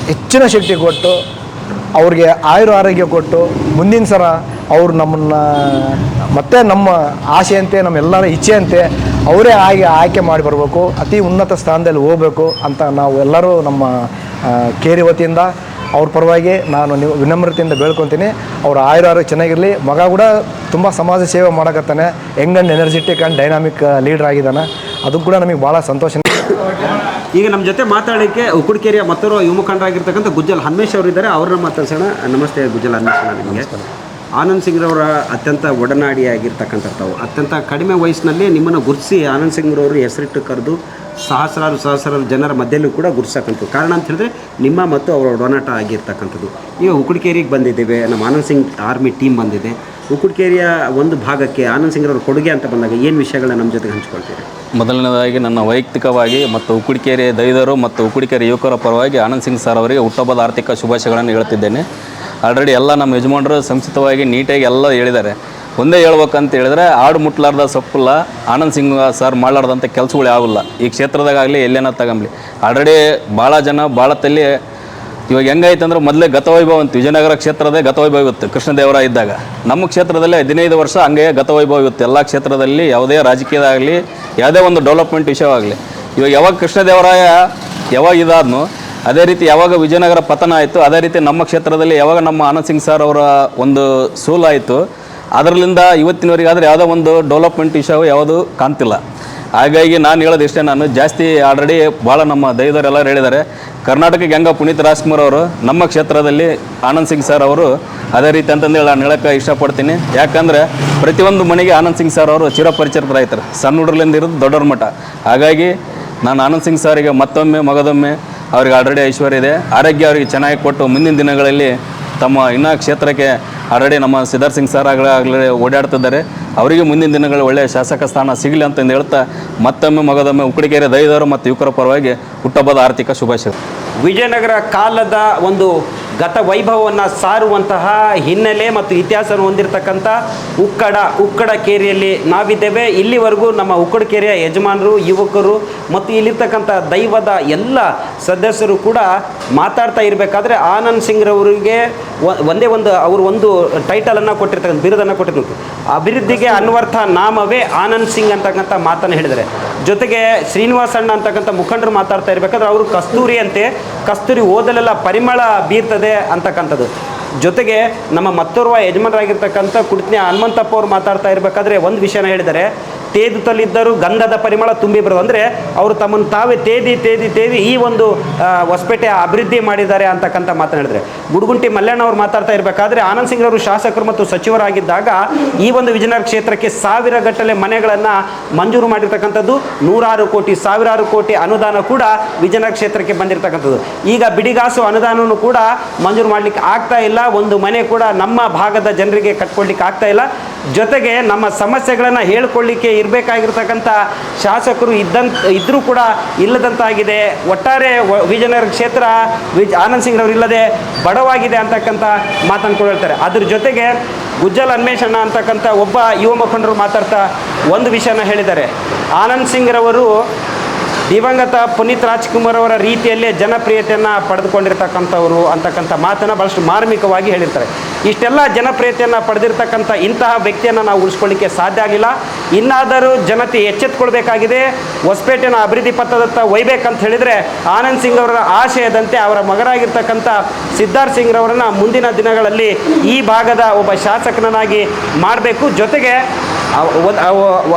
D: ಹೆಚ್ಚಿನ ಶಕ್ತಿ ಕೊಟ್ಟು, ಅವ್ರಿಗೆ ಆಯುರ ಆರೋಗ್ಯ ಕೊಟ್ಟು, ಮುಂದಿನ ಸಲ ಅವರು ನಮ್ಮನ್ನು, ಮತ್ತೆ ನಮ್ಮ ಆಸೆಯಂತೆ ನಮ್ಮೆಲ್ಲರ ಇಚ್ಛೆಯಂತೆ ಅವರೇ ಆಗಿ ಆಯ್ಕೆ ಮಾಡಿ ಬರಬೇಕು, ಅತಿ ಉನ್ನತ ಸ್ಥಾನದಲ್ಲಿ ಹೋಗಬೇಕು ಅಂತ ನಾವು ಎಲ್ಲರೂ ನಮ್ಮ ಕೇರಿ ವತಿಯಿಂದ ಅವ್ರ ಪರವಾಗಿ ನಾನು ನೀವು ವಿನಮ್ರತೆಯಿಂದ ಬೇಳ್ಕೊತೀನಿ ಅವ್ರ ಆಯುರ ಆರೋಗ್ಯ ಚೆನ್ನಾಗಿರಲಿ. ಮಗ ಕೂಡ ತುಂಬ ಸಮಾಜ ಸೇವೆ ಮಾಡಕತ್ತಾನೆ. And energetic and dynamic leader ಆಗಿದ್ದಾನೆ. ಅದು ಕೂಡ ನಮಗೆ ಭಾಳ ಸಂತೋಷ.
E: ಈಗ ನಮ್ಮ ಜೊತೆ ಮಾತಾಡಲಿಕ್ಕೆ ಉಕ್ಕುಡ್ಕೇರಿಯ ಮತ್ತೊರು ಯುವ ಮುಖಂಡರಾಗಿರ್ತಕ್ಕಂಥ ಗುಜ್ಜಲ್ ಹನ್ಮೇಶ್ ಅವರಿದ್ದಾರೆ. ಅವ್ರನ್ನ ಮಾತಾಡ್ಸೋಣ. ನಮಸ್ತೆ ಗುಜ್ಜಲ್, ಹನ್ಮೇಶ್ ನಿಮಗೆ. ಆನಂದ್ ಸಿಂಗ್ರವರ ಅತ್ಯಂತ ಒಡನಾಡಿಯಾಗಿರ್ತಕ್ಕಂಥವು ಅತ್ಯಂತ ಕಡಿಮೆ ವಯಸ್ಸಿನಲ್ಲಿ ನಿಮ್ಮನ್ನು ಗುರುತಿಸಿ ಆನಂದ್ ಸಿಂಗ್ರವರು ಹೆಸರಿಟ್ಟು ಕರೆದು ಸಹಸ್ರಾರು ಸಹಸ್ರಾರು ಜನರ ಮಧ್ಯಲ್ಲೂ ಕೂಡ ಗುರುಸಕ್ಕಂಥದ್ದು ಕಾರಣ ಅಂತ ಹೇಳಿದ್ರೆ ನಿಮ್ಮ ಮತ್ತು ಅವರ ಒಡನಾಟ ಆಗಿರ್ತಕ್ಕಂಥದ್ದು. ಈಗ ಉಕ್ಕುಡ್ಕೇರಿಗೆ ಬಂದಿದ್ದೇವೆ. ನಮ್ಮ ಆನಂದ್ ಸಿಂಗ್ ಆರ್ಮಿ ಟೀಮ್ ಬಂದಿದೆ. ಉಕ್ಕುಡ್ಕೇರಿಯ ಒಂದು ಭಾಗಕ್ಕೆ ಆನಂದ್ ಸಿಂಗ್ರವ್ರ ಕೊಡುಗೆ ಅಂತ ಬಂದಾಗ ಏನು ವಿಷಯಗಳನ್ನ ನಮ್ಮ ಜೊತೆಗೆ ಹಂಚ್ಕೊಳ್ತೀರಿ?
F: ಮೊದಲನೇದಾಗಿ ನನ್ನ ವೈಯಕ್ತಿಕವಾಗಿ ಮತ್ತು ಉಕ್ಕುಡಿಕೇರಿ ದೈದರು ಮತ್ತು ಉಕ್ಕುಡಿಕೇರಿ ಯುವಕರ ಪರವಾಗಿ ಆನಂದ್ ಸಿಂಗ್ ಸರ್ ಅವರಿಗೆ ಹುಟ್ಟಹಬ್ಬದ ಆರ್ಥಿಕ ಶುಭಾಶಯಗಳನ್ನು ಹೇಳ್ತಿದ್ದೇನೆ. ಆಲ್ರೆಡಿ ಎಲ್ಲ ನಮ್ಮ ಯಜಮಾನರು ಸಂಕ್ಷಿಪ್ತವಾಗಿ ನೀಟಾಗಿ ಎಲ್ಲ ಹೇಳಿದ್ದಾರೆ. ಒಂದೇ ಹೇಳ್ಬೇಕಂತ ಹೇಳಿದ್ರೆ ಆಡು ಮುಟ್ಲಾರ್ದ ಸೊಪ್ಪಲ್ಲ, ಆನಂದ್ ಸಿಂಗ್ ಸರ್ ಮಾಡ್ಲಾರ್ದಂಥ ಕೆಲಸಗಳು ಯಾವಿಲ್ಲ ಈ ಕ್ಷೇತ್ರದಾಗಲಿ ಎಲ್ಲೇನ ತಗಂಬ್ಲಿ. ಆಲ್ರೆಡಿ ಭಾಳ ಜನ ಭಾಳ ತಲ್ಲಿ ಇವಾಗ ಹೆಂಗಾಯ್ತು ಅಂದ್ರೆ ಮೊದಲೇ ಗತವೈಭವ ಅಂತ ವಿಜಯನಗರ ಕ್ಷೇತ್ರದೇ ಗತವೈಭವ ಇತ್ತು, ಕೃಷ್ಣದೇವರ ಇದ್ದಾಗ. ನಮ್ಮ ಕ್ಷೇತ್ರದಲ್ಲಿ ಹದಿನೈದು ವರ್ಷ ಹಂಗೆ ಗತವೈಭವ ಇತ್ತು. ಎಲ್ಲ ಕ್ಷೇತ್ರದಲ್ಲಿ ಯಾವುದೇ ರಾಜಕೀಯದಾಗಲಿ, ಯಾವುದೇ ಒಂದು ಡೆವಲಪ್ಮೆಂಟ್ ವಿಷಯವಾಗಲಿ. ಇವಾಗ ಯಾವಾಗ ಕೃಷ್ಣದೇವರಾಯ ಯಾವಾಗ ಇದಾದ್ನು ಅದೇ ರೀತಿ ಯಾವಾಗ ವಿಜಯನಗರ ಪತನ ಆಯಿತು, ಅದೇ ರೀತಿ ನಮ್ಮ ಕ್ಷೇತ್ರದಲ್ಲಿ ಯಾವಾಗ ನಮ್ಮ ಆನಂದ್ ಸಿಂಗ್ ಸರ್ ಅವರ ಒಂದು ಸೋಲಾಯಿತು ಅದರಲ್ಲಿಂದ ಇವತ್ತಿನವರೆಗೆ ಆದರೆ ಯಾವುದೋ ಒಂದು ಡೆವಲಪ್ಮೆಂಟ್ ವಿಷಯವು ಯಾವುದು ಕಾಣ್ತಿಲ್ಲ. ಹಾಗಾಗಿ ನಾನು ಹೇಳೋದು ಇಷ್ಟೇ, ನಾನು ಜಾಸ್ತಿ ಆಲ್ರೆಡಿ ಭಾಳ ನಮ್ಮ ದೈವದವರೆಲ್ಲರೂ ಹೇಳಿದ್ದಾರೆ, ಕರ್ನಾಟಕಕ್ಕೆ ಹೆಂಗ ಪುನೀತ್ ರಾಜ್ಕುಮಾರ್ ಅವರು, ನಮ್ಮ ಕ್ಷೇತ್ರದಲ್ಲಿ ಆನಂದ್ ಸಿಂಗ್ ಸರ್ ಅವರು, ಅದೇ ರೀತಿ ಅಂತಂದೇಳಿ ನಾನು ಹೇಳೋಕ್ಕೆ ಇಷ್ಟಪಡ್ತೀನಿ. ಯಾಕಂದರೆ ಪ್ರತಿಯೊಂದು ಮನೆಗೆ ಆನಂದ್ ಸಿಂಗ್ ಸರ್ ಅವರು ಚಿರಪರಿಚಿತರಾಯ್ತಾರೆ ಸಣ್ಣ ಹುಡುಗರಿಂದ ಇರೋದು ದೊಡ್ಡವ್ರ ಮಠ. ಹಾಗಾಗಿ ನಾನು ಆನಂದ್ ಸಿಂಗ್ ಸರಿಗೆ ಮತ್ತೊಮ್ಮೆ, ಮಗದೊಮ್ಮೆ ಅವ್ರಿಗೆ ಆಲ್ರೆಡಿ ಐಶ್ವರ್ಯ ಇದೆ. ಆರೋಗ್ಯ ಅವರಿಗೆ ಚೆನ್ನಾಗಿ ಕೊಟ್ಟು ಮುಂದಿನ ದಿನಗಳಲ್ಲಿ ತಮ್ಮ ಇನ್ನೂ ಕ್ಷೇತ್ರಕ್ಕೆ ಆಲ್ರೆಡಿ ನಮ್ಮ ಸಿದ್ಧಾರ್ಥ ಸಿಂಗ್ ಸರ್ ಆಗಲೇ ಓಡಾಡ್ತಿದ್ದಾರೆ. ಅವರಿಗೆ ಮುಂದಿನ ದಿನಗಳು ಒಳ್ಳೆಯ ಶಾಸಕ ಸ್ಥಾನ ಸಿಗಲಿ ಅಂತಂದು ಹೇಳ್ತಾ ಮತ್ತೊಮ್ಮೆ ಮಗದೊಮ್ಮೆ ಉಕ್ಕಡಿಗೆರೆ ದೈದವರು ಮತ್ತು ಯುವಕರ ಪರವಾಗಿ ಹುಟ್ಟಬ್ಬದ ಆರ್ಥಿಕ ಶುಭಾಶಯ.
E: ವಿಜಯನಗರ ಕಾಲದ ಒಂದು ಗತ ವೈಭವವನ್ನು ಸಾರುವಂತಹ ಹಿನ್ನೆಲೆ ಮತ್ತು ಇತಿಹಾಸವನ್ನು ಹೊಂದಿರತಕ್ಕಂಥ ಉಕ್ಕಡ ಉಕ್ಕಡ ಕೇರಿಯಲ್ಲಿ ನಾವಿದ್ದೇವೆ. ಇಲ್ಲಿವರೆಗೂ ನಮ್ಮ ಉಕ್ಕಡ ಕೇರಿಯ ಯಜಮಾನರು, ಯುವಕರು ಮತ್ತು ಇಲ್ಲಿರ್ತಕ್ಕಂಥ ದೈವದ ಎಲ್ಲ ಸದಸ್ಯರು ಕೂಡ ಮಾತಾಡ್ತಾ ಇರಬೇಕಾದ್ರೆ ಆನಂದ್ ಸಿಂಗ್ರವರಿಗೆ ಒಂದೇ ಒಂದು, ಅವರು ಒಂದು ಟೈಟಲನ್ನು ಕೊಟ್ಟಿರ್ತಕ್ಕಂಥ, ಬಿರುದನ್ನು ಕೊಟ್ಟಿರ್ತಕ್ಕಂಥ, ಅಭಿವೃದ್ಧಿಗೆ ಅನ್ವರ್ಥ ನಾಮವೇ ಆನಂದ್ ಸಿಂಗ್ ಅಂತಕ್ಕಂಥ ಮಾತನ್ನು ಹೇಳಿದ್ದಾರೆ. ಜೊತೆಗೆ ಶ್ರೀನಿವಾಸಣ್ಣ ಅಂತಕ್ಕಂಥ ಮುಖಂಡರು ಮಾತಾಡ್ತಾ ಇರಬೇಕಾದ್ರೆ ಅವರು ಕಸ್ತೂರಿ ಅಂತೆ. ಕಸ್ತೂರಿ ಓದಲೆಲ್ಲ ಪರಿಮಳ ಬೀರ್ತದೆ. ಅಂತಕ್ಕಂಥದ್ದು. ಜೊತೆಗೆ ನಮ್ಮ ಮತ್ತೋರ್ವ ಯಜಮಾನರಾಗಿರ್ತಕ್ಕಂಥ ಕುಡ್ತಿನ ಹನುಮಂತಪ್ಪ ಅವರು ಮಾತಾಡ್ತಾ ಇರಬೇಕಾದ್ರೆ ಒಂದು ವಿಷಯನ ಹೇಳಿದ್ದಾರೆ. ತೇದುತ್ತಲಿದ್ದರೂ ಗಂಧದ ಪರಿಮಳ ತುಂಬಿ ಬರೋದು ಅಂದರೆ ಅವರು ತಮ್ಮನ್ನು ತಾವೇ ತೇದಿ ತೇದಿ ತೇದಿ ಈ ಒಂದು ಹೊಸಪೇಟೆ ಅಭಿವೃದ್ಧಿ ಮಾಡಿದ್ದಾರೆ ಅಂತಕ್ಕಂಥ ಮಾತನಾಡಿದರೆ ಗುಡುಗುಂಟಿ ಮಲ್ಲಣ್ಣ ಅವರು ಮಾತಾಡ್ತಾ ಇರಬೇಕಾದ್ರೆ ಆನಂದ್ ಸಿಂಗ್ ಅವರು ಶಾಸಕರು ಮತ್ತು ಸಚಿವರಾಗಿದ್ದಾಗ ಈ ಒಂದು ವಿಜಯನಗರ ಕ್ಷೇತ್ರಕ್ಕೆ ಸಾವಿರ ಗಟ್ಟಲೆ ಮನೆಗಳನ್ನು ಮಂಜೂರು ಮಾಡಿರ್ತಕ್ಕಂಥದ್ದು. ನೂರಾರು ಕೋಟಿ, ಸಾವಿರಾರು ಕೋಟಿ ಅನುದಾನ ಕೂಡ ವಿಜಯನಗರ ಕ್ಷೇತ್ರಕ್ಕೆ ಬಂದಿರತಕ್ಕಂಥದ್ದು. ಈಗ ಬಿಡಿಗಾಸು ಅನುದಾನವನ್ನು ಕೂಡ ಮಂಜೂರು ಮಾಡಲಿಕ್ಕೆ ಆಗ್ತಾ ಇಲ್ಲ. ಒಂದು ಮನೆ ಕೂಡ ನಮ್ಮ ಭಾಗದ ಜನರಿಗೆ ಕಟ್ಕೊಳ್ಲಿಕ್ಕೆ ಆಗ್ತಾ ಇಲ್ಲ. ಜೊತೆಗೆ ನಮ್ಮ ಸಮಸ್ಯೆಗಳನ್ನು ಹೇಳ್ಕೊಳ್ಳಿಕ್ಕೆ ಇರಬೇಕಾಗಿರ್ತಕ್ಕಂಥ ಶಾಸಕರು ಇದ್ದಂತ ಇದ್ದರೂ ಕೂಡ ಇಲ್ಲದಂತಾಗಿದೆ. ಒಟ್ಟಾರೆ ವಿಜಯನಗರ ಕ್ಷೇತ್ರ ವಿಜ್, ಆನಂದ್ ಸಿಂಗ್ ಅವರು ಇಲ್ಲದೆ ಬಡವಾಗಿದೆ ಅಂತಕ್ಕಂಥ ಮಾತನ್ನು ಕೂಡ ಹೇಳ್ತಾರೆ. ಅದ್ರ ಜೊತೆಗೆ ಗುಜ್ಜಲ್ ಅನ್ವೇಷಣ ಅಂತಕ್ಕಂಥ ಒಬ್ಬ ಯುವ ಮುಖಂಡರು ಮಾತಾಡ್ತಾ ಒಂದು ವಿಷಯನ ಹೇಳಿದ್ದಾರೆ. ಆನಂದ್ ಸಿಂಗ್ರವರು
A: ದಿವಂಗತ ಪುನೀತ್ ರಾಜ್ಕುಮಾರ್ ಅವರ ರೀತಿಯಲ್ಲೇ ಜನಪ್ರಿಯತೆಯನ್ನು ಪಡೆದುಕೊಂಡಿರ್ತಕ್ಕಂಥವ್ರು ಅಂತಕ್ಕಂಥ ಮಾತನ್ನು ಭಾಳಷ್ಟು ಮಾರ್ಮಿಕವಾಗಿ ಹೇಳಿರ್ತಾರೆ. ಇಷ್ಟೆಲ್ಲ ಜನಪ್ರಿಯತೆಯನ್ನು ಪಡೆದಿರ್ತಕ್ಕಂಥ ಇಂತಹ ವ್ಯಕ್ತಿಯನ್ನು ನಾವು ಉಳಿಸ್ಕೊಳ್ಳಿಕ್ಕೆ ಸಾಧ್ಯ ಆಗಿಲ್ಲ. ಇನ್ನಾದರೂ ಜನತೆ ಎಚ್ಚೆತ್ಕೊಳ್ಬೇಕಾಗಿದೆ. ಹೊಸಪೇಟೆನ ಅಭಿವೃದ್ಧಿ ಪಥದತ್ತ ಒಯ್ಬೇಕಂತ ಹೇಳಿದರೆ ಆನಂದ್ ಸಿಂಗ್ ಅವರ ಆಶಯದಂತೆ ಅವರ ಮಗರಾಗಿರ್ತಕ್ಕಂಥ ಸಿದ್ಧಾರ್ಥ್ ಸಿಂಗ್ ರವರನ್ನ ಮುಂದಿನ ದಿನಗಳಲ್ಲಿ ಈ ಭಾಗದ ಒಬ್ಬ ಶಾಸಕನಾಗಿ ಮಾಡಬೇಕು. ಜೊತೆಗೆ ಒಂದ್-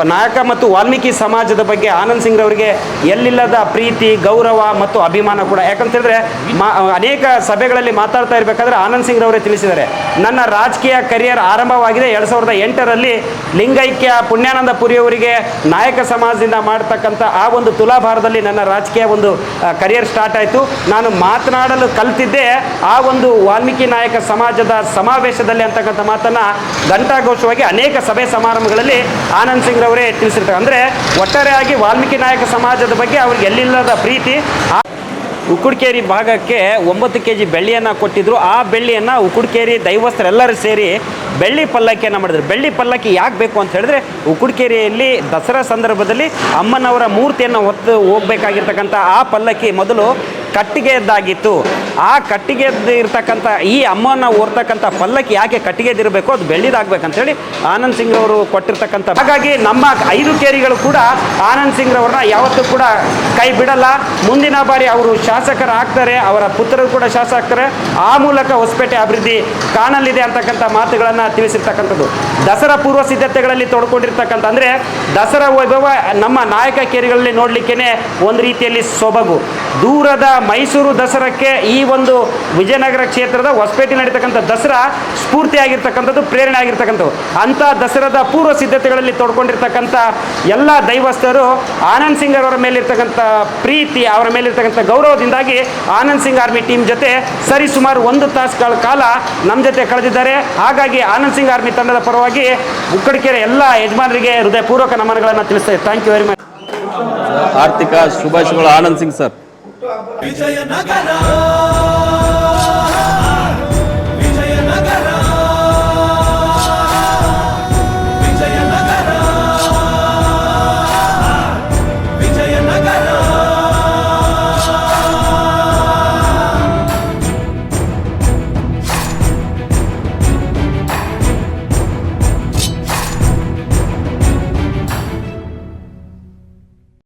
A: ನಾಯಕ ಮತ್ತು ವಾಲ್ಮೀಕಿ ಸಮಾಜದ ಬಗ್ಗೆ ಆನಂದ್ ಸಿಂಗ್ ಅವರಿಗೆ ಎಲ್ಲಿಲ್ಲದ ಪ್ರೀತಿ, ಗೌರವ ಮತ್ತು ಅಭಿಮಾನ ಕೂಡ. ಯಾಕಂತ ಹೇಳಿದ್ರೆ ಅನೇಕ ಸಭೆಗಳಲ್ಲಿ ಮಾತಾಡ್ತಾ ಇರಬೇಕಾದ್ರೆ ಆನಂದ್ ಸಿಂಗ್ ಅವರೇ ತಿಳಿಸಿದ್ದಾರೆ, ನನ್ನ ರಾಜಕೀಯ ಕರಿಯರ್ ಆರಂಭವಾಗಿದೆ, ಎರಡು ಸಾವಿರದ ಎಂಟರಲ್ಲಿ ಲಿಂಗೈಕ್ಯ ಪುಣ್ಯಾನಂದ ಪುರಿಯವರಿಗೆ ನಾಯಕ ಸಮಾಜದಿಂದ ಮಾಡ್ತಕ್ಕಂಥ ಆ ಒಂದು ತುಲಾಭಾರದಲ್ಲಿ ನನ್ನ ರಾಜಕೀಯ ಒಂದು ಕರಿಯರ್ ಸ್ಟಾರ್ಟ್ ಆಯಿತು. ನಾನು ಮಾತನಾಡಲು ಕಲ್ತಿದ್ದೆ ಆ ಒಂದು ವಾಲ್ಮೀಕಿ ನಾಯಕ ಸಮಾಜದ ಸಮಾವೇಶದಲ್ಲಿ ಅಂತಕ್ಕಂಥ ಮಾತನ್ನು ಘಂಟಾಘೋಷವಾಗಿ ಅನೇಕ ಸಭೆ ಸಮಾರಂಭಗಳಲ್ಲಿ ಆನಂದ್ ಸಿಂಗ್ ರವರೇ ತಿಳಿಸಿರ್ತಾರೆ. ಅಂದರೆ ಒಟ್ಟಾರೆಯಾಗಿ ವಾಲ್ಮೀಕಿ ನಾಯಕ ಸಮಾಜದ ಬಗ್ಗೆ ಅವ್ರಿಗೆ ಎಲ್ಲಿಲ್ಲದ ಪ್ರೀತಿ ಉಕ್ಕುಡ್ಕೇರಿ ಭಾಗಕ್ಕೆ ಒಂಬತ್ತು ಕೆ ಜಿ ಬೆಳ್ಳಿಯನ್ನು ಕೊಟ್ಟಿದ್ರು. ಆ ಬೆಳ್ಳಿಯನ್ನು ಉಕ್ಕುಡ್ಕೇರಿ ದೈವಸ್ಥರೆಲ್ಲರೂ ಸೇರಿ ಬೆಳ್ಳಿ ಪಲ್ಲಕ್ಕಿಯನ್ನು ಮಾಡಿದ್ರು. ಬೆಳ್ಳಿ ಪಲ್ಲಕ್ಕಿ ಯಾಕೆ ಬೇಕು ಅಂತ ಹೇಳಿದ್ರೆ, ಉಕ್ಕುಡ್ಕೇರಿಯಲ್ಲಿ ದಸರಾ ಸಂದರ್ಭದಲ್ಲಿ ಅಮ್ಮನವರ ಮೂರ್ತಿಯನ್ನು ಹೊತ್ತು ಹೋಗ್ಬೇಕಾಗಿರ್ತಕ್ಕಂಥ ಆ ಪಲ್ಲಕ್ಕಿ ಮೊದಲು ಕಟ್ಟಿಗೆಯದ್ದಾಗಿತ್ತು. ಆ ಕಟ್ಟಿಗೆದ್ದು ಇರ್ತಕ್ಕಂಥ ಈ ಅಮ್ಮನ ಓರ್ತಕ್ಕಂಥ ಪಲ್ಲಕ್ಕಿ ಯಾಕೆ ಕಟ್ಟಿಗೆದಿರಬೇಕು ಅದು ಬೆಳ್ಳಿದಾಗಬೇಕಂತೇಳಿ ಆನಂದ್ ಸಿಂಗ್ ಅವರು ಕೊಟ್ಟಿರ್ತಕ್ಕಂಥ ಹಾಗಾಗಿ ನಮ್ಮ ಐದು ಕೇರಿಗಳು ಕೂಡ ಆನಂದ್ ಸಿಂಗ್ ರವ್ರನ್ನ ಯಾವತ್ತೂ ಕೂಡ ಕೈ ಬಿಡಲ್ಲ. ಮುಂದಿನ ಬಾರಿ ಅವರು ಶಾಸಕರಾಗ್ತಾರೆ, ಅವರ ಪುತ್ರರು ಕೂಡ ಶಾಸಕ ಆಗ್ತಾರೆ ಆ ಮೂಲಕ ಹೊಸಪೇಟೆ ಅಭಿವೃದ್ಧಿ ಕಾಣಲಿದೆ ಅಂತಕ್ಕಂಥ ಮಾತುಗಳನ್ನು ತಿಳಿಸಿರ್ತಕ್ಕಂಥದ್ದು. ದಸರಾ ಪೂರ್ವ ಸಿದ್ಧತೆಗಳಲ್ಲಿ ತೊಡ್ಕೊಂಡಿರ್ತಕ್ಕಂಥ, ಅಂದರೆ ದಸರಾ ವೈಭವ ನಮ್ಮ ನಾಯಕ ಕೇರಿಗಳಲ್ಲಿ ನೋಡಲಿಕ್ಕೇ ಒಂದು ರೀತಿಯಲ್ಲಿ ಸೊಬಗು. ದೂರದ ಮೈಸೂರು ದಸರಾಕ್ಕೆ ಈ ಒಂದು ವಿಜಯನಗರ ಕ್ಷೇತ್ರದ ಹೊಸಪೇಟೆ ನಡೀತಕ್ಕಂಥ ದಸರಾ ಸ್ಫೂರ್ತಿಯಾಗಿರ್ತಕ್ಕಂಥದ್ದು, ಪ್ರೇರಣೆ ಆಗಿರ್ತಕ್ಕಂಥದ್ದು. ಅಂಥ ದಸರಾದ ಪೂರ್ವ ಸಿದ್ಧತೆಗಳಲ್ಲಿ ತೊಡ್ಕೊಂಡಿರ್ತಕ್ಕಂಥ ಎಲ್ಲ ದೈವಸ್ಥರು ಆನಂದ್ ಸಿಂಗ್ ಅವರ ಮೇಲಿರ್ತಕ್ಕಂಥ ಪ್ರೀತಿ, ಅವರ ಮೇಲಿರ್ತಕ್ಕಂಥ ಗೌರವದಿಂದಾಗಿ ಆನಂದ್ ಸಿಂಗ್ ಆರ್ಮಿ ಟೀಮ್ ಜೊತೆ ಸರಿ ಸುಮಾರು ಒಂದು ತಾಸುಗಳ ಕಾಲ ನಮ್ಮ ಜೊತೆ ಕಳೆದಿದ್ದಾರೆ. ಹಾಗಾಗಿ ಆನಂದ್ ಸಿಂಗ್ ಆರ್ಮಿ ತಂಡದ ಪರವಾಗಿ ಉಕ್ಕಡಿಕೆರೆ ಎಲ್ಲ ಯಜಮಾನರಿಗೆ ಹೃದಯಪೂರ್ವಕ ನಮನಗಳನ್ನು ತಿಳಿಸ್ತೇವೆ. ಥ್ಯಾಂಕ್ ಯು ವೆರಿ ಮಚ್
F: ಆರ್ಥಿಕ ಶುಭಾಶಯಗಳು ಆನಂದ್ ಸಿಂಗ್ ಸರ್.
G: ವಿಜಯನಗರ.